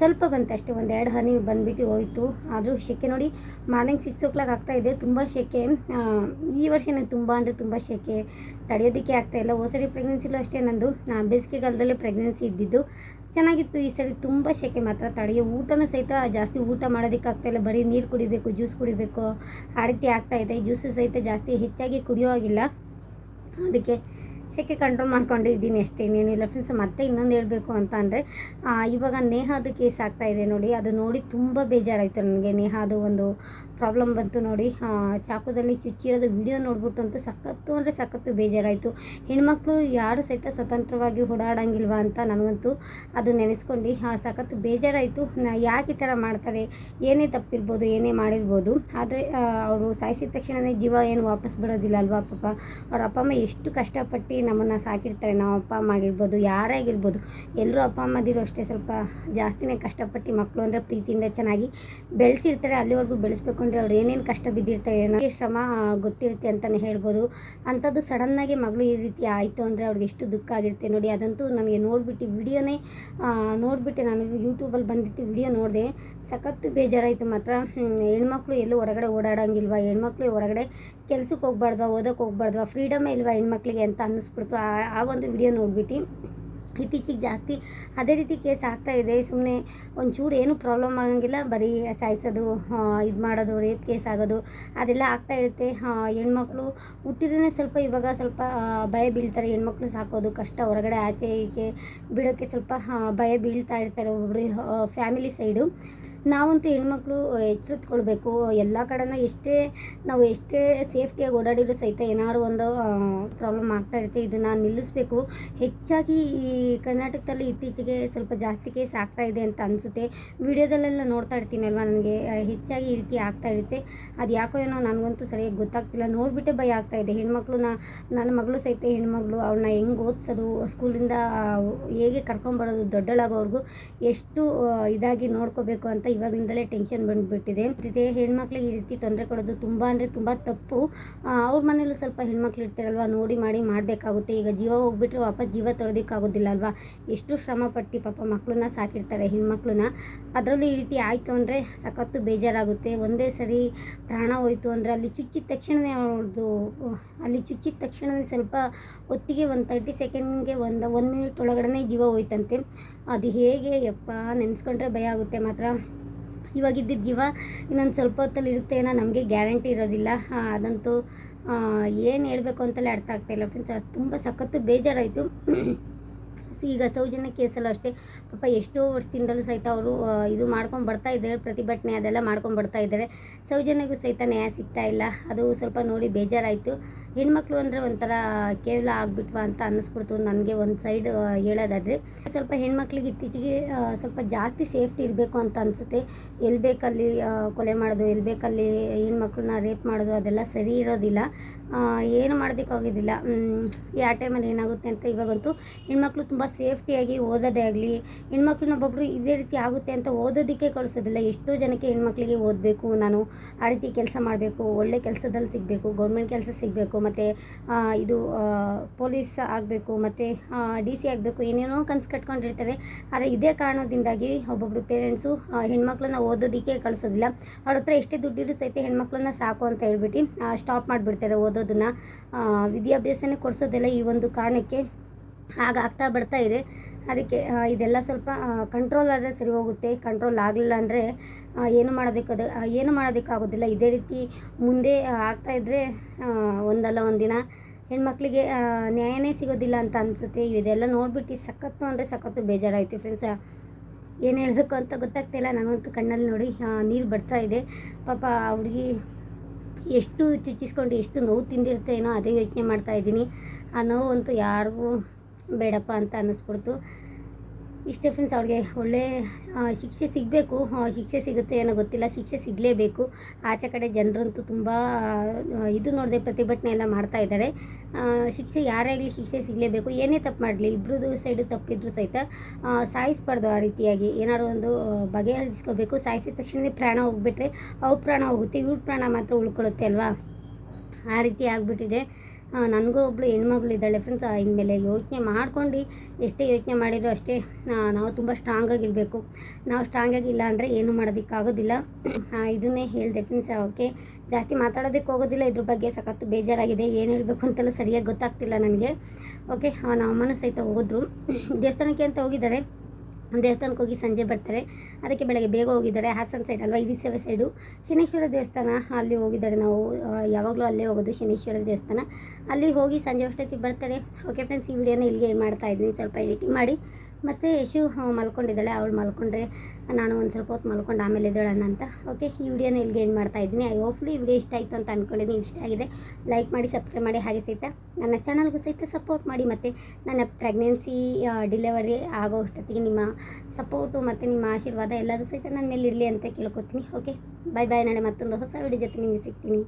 ಸ್ವಲ್ಪ ಬಂತು ಅಷ್ಟೇ ಒಂದು ಎರಡು ಹನಿ ಬಂದುಬಿಟ್ಟು ಹೋಯಿತು. ಆದರೂ ಶೆಕೆ ನೋಡಿ ಮಾರ್ನಿಂಗ್ ಸಿಕ್ಸ್ ಓ ಕ್ಲಾಕ್ ಆಗ್ತಾ ಇದೆ, ತುಂಬ ಶೆಕೆ. ಈ ವರ್ಷನೇ ತುಂಬ ಅಂದರೆ ತುಂಬ ಶೆಕೆ. ತಡೆಯೋದಕ್ಕೆ ಆಗ್ತಾ ಇಲ್ಲ. ಹೋಸರಿ ಪ್ರೆಗ್ನೆನ್ಸಿಲೂ ಅಷ್ಟೇ ನಂದು. ಬೇಸಿಗೆಗಾಲದಲ್ಲೇ ಪ್ರೆಗ್ನೆನ್ಸಿ ಇದ್ದಿದ್ದು. ಚೆನ್ನಾಗಿತ್ತು, ಈ ಸರಿ ತುಂಬ ಶೆಕೆ ಮಾತ್ರ. ತಡೆಯೋ ಊಟನೂ ಸಹಿತ ಜಾಸ್ತಿ ಊಟ ಮಾಡೋದಕ್ಕೆ ಇಲ್ಲ. ಬರೀ ನೀರು ಕುಡಿಬೇಕು, ಜ್ಯೂಸ್ ಕುಡಿಬೇಕು. ಆ ರೀತಿ ಆಗ್ತಾ ಇದೆ. ಜ್ಯೂಸು ಸಹಿತ ಜಾಸ್ತಿ ಹೆಚ್ಚಾಗಿ ಕುಡಿಯೋ ಆಗಿಲ್ಲ ಅದಕ್ಕೆ ಸೆಕೆ ಕಂಟ್ರೋಲ್ ಮಾಡ್ಕೊಂಡಿದ್ದೀನಿ ಅಷ್ಟೇ. ಇಲ್ಲ ಫ್ರೆಂಡ್ಸ್ ಮತ್ತೆ ಇನ್ನೊಂದು ಹೇಳಬೇಕು ಅಂತ ಅಂದರೆ ಇವಾಗ ನೇಹಾದು ಕೇಸ್ ಆಗ್ತಾ ಇದೆ ನೋಡಿ. ಅದು ನೋಡಿ ತುಂಬ ಬೇಜಾರಾಯಿತು ನನಗೆ. ನೇಹಾದು ಒಂದು ಪ್ರಾಬ್ಲಮ್ ಬಂತು ನೋಡಿ ಚಾಕುದಲ್ಲಿ ಚುಚ್ಚಿರೋದು ವಿಡಿಯೋ ನೋಡ್ಬಿಟ್ಟು ಅಂತೂ ಸಖತ್ತು ಅಂದರೆ ಸಖತ್ತು ಬೇಜಾರಾಯಿತು. ಹೆಣ್ಮಕ್ಳು ಯಾರು ಸಹಿತ ಸ್ವತಂತ್ರವಾಗಿ ಓಡಾಡಂಗಿಲ್ವಾ ಅಂತ ನನಗಂತೂ ಅದು ನೆನೆಸ್ಕೊಂಡು ಸಖತ್ತು ಬೇಜಾರಾಯಿತು. ಯಾಕೆ ಈ ಥರ ಮಾಡ್ತಾರೆ? ಏನೇ ತಪ್ಪಿರ್ಬೋದು, ಏನೇ ಮಾಡಿರ್ಬೋದು. ಆದರೆ ಅವರು ಸಾಯಿಸಿದ ತಕ್ಷಣವೇ ಜೀವ ಏನು ವಾಪಸ್ ಬಿಡೋದಿಲ್ಲ ಅಲ್ವಾ ಪಾಪ. ಅವ್ರ ಅಪ್ಪ ಅಮ್ಮ ಎಷ್ಟು ಕಷ್ಟಪಟ್ಟು ನಮ್ಮನ್ನು ಸಾಕಿರ್ತಾರೆ. ನಾವು ಅಪ್ಪ ಅಮ್ಮ ಆಗಿರ್ಬೋದು, ಯಾರೇ ಆಗಿರ್ಬೋದು. ಎಲ್ಲರೂ ಅಪ್ಪ ಅಮ್ಮದಿರು ಅಷ್ಟೇ ಸ್ವಲ್ಪ ಜಾಸ್ತಿನೇ ಕಷ್ಟಪಟ್ಟು ಮಕ್ಕಳು ಅಂದರೆ ಪ್ರೀತಿಯಿಂದ ಚೆನ್ನಾಗಿ ಬೆಳೆಸಿರ್ತಾರೆ. ಅಲ್ಲಿವರೆಗೂ ಬೆಳೆಸ್ಬೇಕು ಅಂದರೆ ಅವ್ರು ಏನೇನು ಕಷ್ಟ ಬಿದ್ದಿರ್ತಾರೆ ಏನೋ ಶ್ರಮ ಗೊತ್ತಿರುತ್ತೆ ಅಂತಲೇ ಹೇಳ್ಬೋದು. ಅಂಥದ್ದು ಸಡನ್ನಾಗಿ ಮಗಳು ಈ ರೀತಿ ಆಯಿತು ಅಂದರೆ ಅವ್ರಿಗೆ ಎಷ್ಟು ದುಃಖ ಆಗಿರುತ್ತೆ ನೋಡಿ. ಅದಂತೂ ನನಗೆ ನೋಡಿಬಿಟ್ಟು ವಿಡಿಯೋನೇ ನೋಡಿಬಿಟ್ಟು ನಾನು ಯೂಟ್ಯೂಬಲ್ಲಿ ಬಂದಿತ್ತು ವಿಡಿಯೋ ನೋಡಿದೆ. ಸಖತ್ತು ಬೇಜಾರಾಯಿತು ಮಾತ್ರ. ಹೆಣ್ಮಕ್ಳು ಎಲ್ಲೂ ಹೊರಗಡೆ ಓಡಾಡೋಂಗಿಲ್ವ? ಹೆಣ್ಮಕ್ಳು ಹೊರಗಡೆ ಕೆಲ್ಸಕ್ಕೆ ಹೋಗ್ಬಾರ್ದು ಓದೋಕೆ ಹೋಗ್ಬಾರ್ದು ಫ್ರೀಡಮೇ ಇಲ್ವಾ ಹೆಣ್ಮಕ್ಳಿಗೆ ಅಂತ ಅನ್ನಿಸ್ಬಿಡ್ತು. ಆ ಒಂದು ವಿಡಿಯೋ ನೋಡ್ಬಿಟ್ಟು ಇತ್ತೀಚೆಗೆ ಜಾಸ್ತಿ ಅದೇ ರೀತಿ ಕೇಸ್ ಆಗ್ತಾ ಇದೆ. ಸುಮ್ಮನೆ ಒಂಚೂರು ಏನು ಪ್ರಾಬ್ಲಮ್ ಆಗಂಗಿಲ್ಲ. ಬರೀ ಸಾಯಿಸೋದು ಇದು ಮಾಡೋದು ರೇಪ್ ಕೇಸ್ ಆಗೋದು, ಅದೆಲ್ಲ ಆಗ್ತಾ ಇರುತ್ತೆ. ಹೆಣ್ಮಕ್ಳು ಹುಟ್ಟಿದ್ರೆ ಸ್ವಲ್ಪ ಇವಾಗ ಸ್ವಲ್ಪ ಭಯ ಬೀಳ್ತಾರೆ. ಹೆಣ್ಮಕ್ಳು ಸಾಕೋದು ಕಷ್ಟ. ಹೊರಗಡೆ ಆಚೆ ಈಚೆ ಬಿಡೋಕ್ಕೆ ಸ್ವಲ್ಪ ಭಯ ಬೀಳ್ತಾ ಇರ್ತಾರೆ ಒಬ್ಬೊಬ್ಬರು ಫ್ಯಾಮಿಲಿ ಸೈಡು ನಾವಂತೂ ಹೆಣ್ಮಕ್ಳು ಎಚ್ಚೆತ್ಕೊಳ್ಬೇಕು ಎಲ್ಲ ಕಡೆನ ಎಷ್ಟೇ ನಾವು ಎಷ್ಟೇ ಸೇಫ್ಟಿಯಾಗಿ ಓಡಾಡಿದ್ರು ಸಹಿತ ಏನಾದ್ರು ಒಂದು ಪ್ರಾಬ್ಲಮ್ ಆಗ್ತಾ ಇರುತ್ತೆ, ಇದನ್ನು ನಿಲ್ಲಿಸಬೇಕು. ಹೆಚ್ಚಾಗಿ ಈ ಕರ್ನಾಟಕದಲ್ಲಿ ಇತ್ತೀಚೆಗೆ ಸ್ವಲ್ಪ ಜಾಸ್ತಿ ಕೇಸ್ ಆಗ್ತಾ ಇದೆ ಅಂತ ಅನಿಸುತ್ತೆ. ವಿಡಿಯೋದಲ್ಲೆಲ್ಲ ನೋಡ್ತಾ ಇರ್ತೀನಿ ಅಲ್ವಾ ನನಗೆ ಹೆಚ್ಚಾಗಿ ಈ ರೀತಿ ಆಗ್ತಾ ಇರುತ್ತೆ. ಅದು ಯಾಕೋ ಏನೋ ನನಗಂತೂ ಸರಿಯಾಗಿ ಗೊತ್ತಾಗ್ತಿಲ್ಲ. ನೋಡಿಬಿಟ್ಟೆ ಭಯ ಆಗ್ತಾ ಇದೆ. ಹೆಣ್ಮಕ್ಳು ನನ್ನ ಮಗಳು ಸಹಿತ ಹೆಣ್ಮಗಳು ಅವ್ರನ್ನ ಹೆಂಗೆ ಓದಿಸೋದು, ಸ್ಕೂಲಿಂದ ಹೇಗೆ ಕರ್ಕೊಂಬರೋದು ದೊಡ್ಡಳಾಗೋವ್ರಿಗೂ, ಎಷ್ಟು ಇದಾಗಿ ನೋಡ್ಕೋಬೇಕು ಅಂತ ಇವಾಗಲಿಂದಲೇ ಟೆನ್ಷನ್ ಬಂದುಬಿಟ್ಟಿದೆ. ಜೊತೆ ಹೆಣ್ಮಕ್ಳಿಗೆ ಈ ರೀತಿ ತೊಂದರೆ ಕೊಡೋದು ತುಂಬ ಅಂದರೆ ತುಂಬ ತಪ್ಪು. ಅವ್ರ ಮನೇಲೂ ಸ್ವಲ್ಪ ಹೆಣ್ಮಕ್ಳು ಇರ್ತಾರಲ್ವ, ನೋಡಿ ಮಾಡಿ ಮಾಡಬೇಕಾಗುತ್ತೆ. ಈಗ ಜೀವ ಹೋಗ್ಬಿಟ್ರೆ ವಾಪಸ್ ಜೀವ ತೊಡೋದಕ್ಕಾಗೋದಿಲ್ಲ ಅಲ್ವಾ? ಎಷ್ಟು ಶ್ರಮ ಪಟ್ಟು ಪಾಪ ಮಕ್ಕಳನ್ನ ಸಾಕಿರ್ತಾರೆ ಹೆಣ್ಮಕ್ಳನ್ನ. ಅದರಲ್ಲೂ ಈ ರೀತಿ ಆಯಿತು ಅಂದರೆ ಸಖತ್ತು ಬೇಜಾರಾಗುತ್ತೆ. ಒಂದೇ ಸರಿ ಪ್ರಾಣ ಹೋಯಿತು ಅಂದರೆ ಅಲ್ಲಿ ಚುಚ್ಚಿದ ತಕ್ಷಣವೇ ಅವ್ರದ್ದು ಅಲ್ಲಿ ಚುಚ್ಚಿದ ತಕ್ಷಣವೇ ಸ್ವಲ್ಪ ಹೊತ್ತಿಗೆ ಒಂದು ತರ್ಟಿ ಸೆಕೆಂಡ್ಗೆ ಒಂದು ಒನ್ ಮಿನಿಟ್ ಒಳಗಡೆ ಜೀವ ಹೋಯ್ತಂತೆ. ಅದು ಹೇಗೆ ಯಪ್ಪ, ನೆನೆಸ್ಕೊಂಡ್ರೆ ಭಯ ಆಗುತ್ತೆ ಮಾತ್ರ. ಇವಾಗಿದ್ದ ಜೀವ ಇನ್ನೊಂದು ಸ್ವಲ್ಪ ಹೊತ್ತಲ್ಲಿ ಇರುತ್ತೆ ಏನೋ, ನಮಗೆ ಗ್ಯಾರಂಟಿ ಇರೋದಿಲ್ಲ. ಅದಂತೂ ಏನು ಹೇಳಬೇಕು ಅಂತಲೇ ಅರ್ಥ ಆಗ್ತಾಯಿಲ್ಲ ಫ್ರೆಂಡ್ಸ್ ತುಂಬ ಸಖತ್ತು ಬೇಜಾರಾಯಿತು. ಈಗ ಸೌಜನ್ಯ ಕೇಸಲ್ಲೂ ಅಷ್ಟೇ. ಪಾಪ ಎಷ್ಟೋ ವರ್ಷದಿಂದಲೂ ಸಹಿತ ಅವರು ಇದು ಮಾಡ್ಕೊಂಡು ಬರ್ತಾ ಇದ್ದಾರೆ, ಪ್ರತಿಭಟನೆ ಅದೆಲ್ಲ ಮಾಡ್ಕೊಂಡು ಬರ್ತಾ ಇದ್ದಾರೆ. ಸೌಜನ್ಯಗೂ ಸಹಿತ ನ್ಯಾಯ ಸಿಗ್ತಾ ಇಲ್ಲ. ಅದು ಸ್ವಲ್ಪ ನೋಡಿ ಬೇಜಾರಾಯಿತು. ಹೆಣ್ಮಕ್ಳು ಅಂದರೆ ಒಂಥರ ಕೇವಲ ಆಗ್ಬಿಟ್ವಾ ಅಂತ ಅನ್ನಿಸ್ಬಿಡ್ತು ನನಗೆ ಒಂದು ಸೈಡ್ ಹೇಳೋದಾದರೆ. ಸ್ವಲ್ಪ ಹೆಣ್ಮಕ್ಳಿಗೆ ಇತ್ತೀಚೆಗೆ ಸ್ವಲ್ಪ ಜಾಸ್ತಿ ಸೇಫ್ಟಿ ಇರಬೇಕು ಅಂತ ಅನಿಸುತ್ತೆ. ಎಲ್ಲಿ ಬೇಕಲ್ಲಿ ಕೊಲೆ ಮಾಡೋದು ಎಲ್ಲಿ ಬೇಕಲ್ಲಿ ಹೆಣ್ಮಕ್ಳನ್ನ ರೇಪ್ ಮಾಡೋದು ಅದೆಲ್ಲ ಸರಿ ಇರೋದಿಲ್ಲ. ಏನು ಮಾಡೋದಕ್ಕಾಗೋದಿಲ್ಲ ಯಾವ ಟೈಮಲ್ಲಿ ಏನಾಗುತ್ತೆ ಅಂತ ಇವಾಗಂತೂ ಹೆಣ್ಮಕ್ಳು ತುಂಬ ಸೇಫ್ಟಿಯಾಗಿ ಓದೋದೇ ಆಗಲಿ ಹೆಣ್ಮಕ್ಳನ್ನ ಒಬ್ಬೊಬ್ರು ಇದೇ ರೀತಿ ಆಗುತ್ತೆ ಅಂತ ಓದೋದಕ್ಕೆ ಕಳಿಸೋದಿಲ್ಲ. ಎಷ್ಟೋ ಜನಕ್ಕೆ ಹೆಣ್ಮಕ್ಳಿಗೆ ಓದಬೇಕು, ನಾನು ಆ ರೀತಿ ಕೆಲಸ ಮಾಡಬೇಕು, ಒಳ್ಳೆ ಕೆಲಸದಲ್ಲಿ ಸಿಗಬೇಕು, ಗೌರ್ಮೆಂಟ್ ಕೆಲಸ ಸಿಗಬೇಕು, ಮತ್ತು ಇದು ಪೊಲೀಸ್ ಆಗಬೇಕು, ಮತ್ತು ಡಿ ಸಿ ಆಗಬೇಕು, ಏನೇನೋ ಕನಸು ಕಟ್ಕೊಂಡಿರ್ತಾರೆ. ಆದರೆ ಇದೇ ಕಾರಣದಿಂದಾಗಿ ಒಬ್ಬೊಬ್ಬರು ಪೇರೆಂಟ್ಸು ಹೆಣ್ಮಕ್ಳನ್ನ ಓದೋದಕ್ಕೆ ಕಳಿಸೋದಿಲ್ಲ. ಅವ್ರ ಹತ್ರ ಎಷ್ಟೇ ದುಡ್ಡಿದ್ರು ಸಹಿತ ಹೆಣ್ಮಕ್ಳನ್ನ ಸಾಕು ಅಂತ ಹೇಳ್ಬಿಟ್ಟು ಸ್ಟಾಪ್ ಮಾಡಿಬಿಡ್ತಾರೆ ಓದೋದನ್ನು ವಿದ್ಯಾಭ್ಯಾಸನೇ ಕೊಡಿಸೋದಿಲ್ಲ ಈ ಒಂದು ಕಾರಣಕ್ಕೆ ಹಾಗಾಗ್ತಾ ಬರ್ತಾ ಇದೆ. ಅದಕ್ಕೆ ಇದೆಲ್ಲ ಸ್ವಲ್ಪ ಕಂಟ್ರೋಲ್ ಆದರೆ ಸರಿ ಹೋಗುತ್ತೆ. ಕಂಟ್ರೋಲ್ ಆಗಲಿಲ್ಲ ಅಂದರೆ ಏನು ಮಾಡೋದಕ್ಕೆ ಏನು ಮಾಡೋದಕ್ಕಾಗೋದಿಲ್ಲ ಇದೇ ರೀತಿ ಮುಂದೆ ಆಗ್ತಾ ಇದ್ದರೆ ಒಂದಲ್ಲ ಒಂದಿನ ಹೆಣ್ಮಕ್ಳಿಗೆ ಆ, ನ್ಯಾಯನೇ ಸಿಗೋದಿಲ್ಲ ಅಂತ ಅನಿಸುತ್ತೆ. ಇದೆಲ್ಲ ನೋಡಿಬಿಟ್ಟು ಸಖತ್ತು ಅಂದರೆ ಸಖತ್ತು ಬೇಜಾರಾಯಿತು ಫ್ರೆಂಡ್ಸ್ ಏನು ಹೇಳಬೇಕು ಅಂತ ಗೊತ್ತಾಗ್ತಿಲ್ಲ ನನಗಂತೂ ಕಣ್ಣಲ್ಲಿ ನೋಡಿ ನೀರು ಬರ್ತಾ ಇದೆ. ಪಾಪ ಹುಡುಗಿ ಎಷ್ಟು ಚುಚ್ಚಿಸ್ಕೊಂಡು ಎಷ್ಟು ನೋವು ತಿಂದಿರ್ತೇನೋ ಅದೇ ಯೋಚನೆ ಮಾಡ್ತಾ ಇದ್ದೀನಿ. ಆ ನೋವು ಅಂತೂ ಯಾರಿಗೂ ಬೇಡಪ್ಪ ಅಂತ ಅನ್ನಿಸ್ಬಿಡ್ತು. ಇಷ್ಟೇ ಫ್ರೆಂಡ್ಸ್ ಅವ್ರಿಗೆ ಒಳ್ಳೆ ಶಿಕ್ಷೆ ಸಿಗಬೇಕು. ಶಿಕ್ಷೆ ಸಿಗುತ್ತೆ ಏನೋ ಗೊತ್ತಿಲ್ಲ, ಶಿಕ್ಷೆ ಸಿಗಲೇಬೇಕು. ಆಚೆ ಕಡೆ ಜನರಂತೂ ತುಂಬ ಇದು ನೋಡಿದೆ ಪ್ರತಿಭಟನೆ ಎಲ್ಲ ಮಾಡ್ತಾ ಇದ್ದಾರೆ. ಶಿಕ್ಷೆ ಯಾರೇ ಶಿಕ್ಷೆ ಸಿಗಲೇಬೇಕು. ಏನೇ ತಪ್ಪು ಮಾಡಲಿ ಇಬ್ಬರದು ಸೈಡು ತಪ್ಪಿದ್ರು ಸಹಿತ ಸಾಯಿಸ್ಬಾರ್ದು ಆ ರೀತಿಯಾಗಿ. ಏನಾದ್ರು ಒಂದು ಬಗೆಹರಿಸ್ಕೋಬೇಕು. ಸಾಯಿಸಿದ ತಕ್ಷಣವೇ ಪ್ರಾಣ ಹೋಗ್ಬಿಟ್ರೆ, ಅವ್ರ ಪ್ರಾಣ ಹೋಗುತ್ತೆ, ಇವ್ರ ಪ್ರಾಣ ಮಾತ್ರ ಉಳ್ಕೊಳ್ಳುತ್ತೆ ಅಲ್ವಾ? ಆ ರೀತಿ ಆಗಿಬಿಟ್ಟಿದೆ. ನನಗೂ ಒಬ್ಬಳು ಹೆಣ್ಮಗಳಿದ್ದಾಳೆ ಫ್ರೆಂಡ್ಸ್ ಇನ್ಮೇಲೆ ಯೋಚನೆ ಮಾಡ್ಕೊಂಡು ಎಷ್ಟೇ ಯೋಚನೆ ಮಾಡಿದ್ರು ಅಷ್ಟೇ ನಾವು ತುಂಬ ಸ್ಟ್ರಾಂಗಾಗಿರಬೇಕು ನಾವು ಸ್ಟ್ರಾಂಗಾಗಿಲ್ಲ ಅಂದರೆ ಏನು ಮಾಡೋದಕ್ಕಾಗೋದಿಲ್ಲ. ಇದನ್ನೇ ಹೇಳಿದೆ ಫ್ರೆಂಡ್ಸ್ ಓಕೆ? ಜಾಸ್ತಿ ಮಾತಾಡೋದಕ್ಕೆ ಹೋಗೋದಿಲ್ಲ. ಇದ್ರ ಬಗ್ಗೆ ಸಖತ್ತು ಬೇಜಾರಾಗಿದೆ. ಏನು ಹೇಳಬೇಕು ಅಂತಲೂ ಸರಿಯಾಗಿ ಗೊತ್ತಾಗ್ತಿಲ್ಲ ನನಗೆ. ಓಕೆ? ನಮ್ಮ ಅಮ್ಮನೂ ಸಹಿತ ಹೋದರು. ದೇವಸ್ಥಾನಕ್ಕೆ ಅಂತ ಹೋಗಿದ್ದಾರೆ. ದೇವಸ್ಥಾನಕ್ಕೆ ಹೋಗಿ ಸಂಜೆ ಬರ್ತಾರೆ. ಅದಕ್ಕೆ ಬೆಳಗ್ಗೆ ಬೇಗ ಹೋಗಿದ್ದಾರೆ. ಹಾಸನ ಸೈಡ್ ಅಲ್ವಾ? ಇಡೀ ಸೇವೆ ಸೈಡು ಶನೇಶ್ವರ ದೇವಸ್ಥಾನ ಅಲ್ಲಿ ಹೋಗಿದ್ದಾರೆ ನಾವು. ಯಾವಾಗಲೂ ಅಲ್ಲೇ ಹೋಗೋದು ಶನೇಶ್ವರ ದೇವಸ್ಥಾನ. ಅಲ್ಲಿ ಹೋಗಿ ಸಂಜೆ ಅಷ್ಟೊತ್ತಿಗೆ ಬರ್ತಾರೆ. ಓಕೆ ಫ್ರೆಂಡ್ಸ್ ಈ ವಿಡಿಯೋನ ಇಲ್ಲಿಗೆ ಮಾಡ್ತಾ ಇದ್ದೀನಿ. ಸ್ವಲ್ಪ ಎಡಿಟಿಂಗ್ ಮಾಡಿ. ಮತ್ತು ಯಶು ಮಲ್ಕೊಂಡಿದ್ದಾಳೆ. ಅವಳು ಮಲ್ಕೊಂಡ್ರೆ ನಾನು ಒಂದು ಸ್ವಲ್ಪ ಹೊತ್ತು ಮಲ್ಕೊಂಡು ಆಮೇಲೆ ಎದ್ದೇಳೋಣ ಅಂತ. ಓಕೆ ಈ ವಿಡಿಯೋನ ಇಲ್ಲಿಗೆ ಏನು ಮಾಡ್ತಾ ಇದ್ದೀನಿ. ಐ ಹೋಪ್ಲಿ ಈ ವಿಡಿಯೋ ಇಷ್ಟ ಆಯಿತು ಅಂತ ಅಂದ್ಕೊಂಡಿದ್ದೀನಿ ಇಷ್ಟ ಆಗಿದೆ ಲೈಕ್ ಮಾಡಿ ಸಬ್ಸ್ಕ್ರೈಬ್ ಮಾಡಿ. ಹಾಗೆ ಸಹಿತ ನನ್ನ ಚಾನಲ್ಗೂ ಸಹಿತ ಸಪೋರ್ಟ್ ಮಾಡಿ. ಮತ್ತು ನನ್ನ ಪ್ರೆಗ್ನೆನ್ಸಿ ಡಿಲೆವರಿ ಆಗೋ ಅಷ್ಟೊತ್ತಿಗೆ ನಿಮ್ಮ ಸಪೋರ್ಟು ಮತ್ತು ನಿಮ್ಮ ಆಶೀರ್ವಾದ ಎಲ್ಲದೂ ಸಹಿತ ನನ್ನ ಇರಲಿ ಅಂತ ಕೇಳ್ಕೊತೀನಿ. ಓಕೆ ಬಾಯ್ ಬಾಯ್ ನಾಳೆ ಮತ್ತೊಂದು ಹೊಸ ವಿಡಿಯೋ ಜೊತೆ ನಿಮಗೆ ಸಿಗ್ತೀನಿ.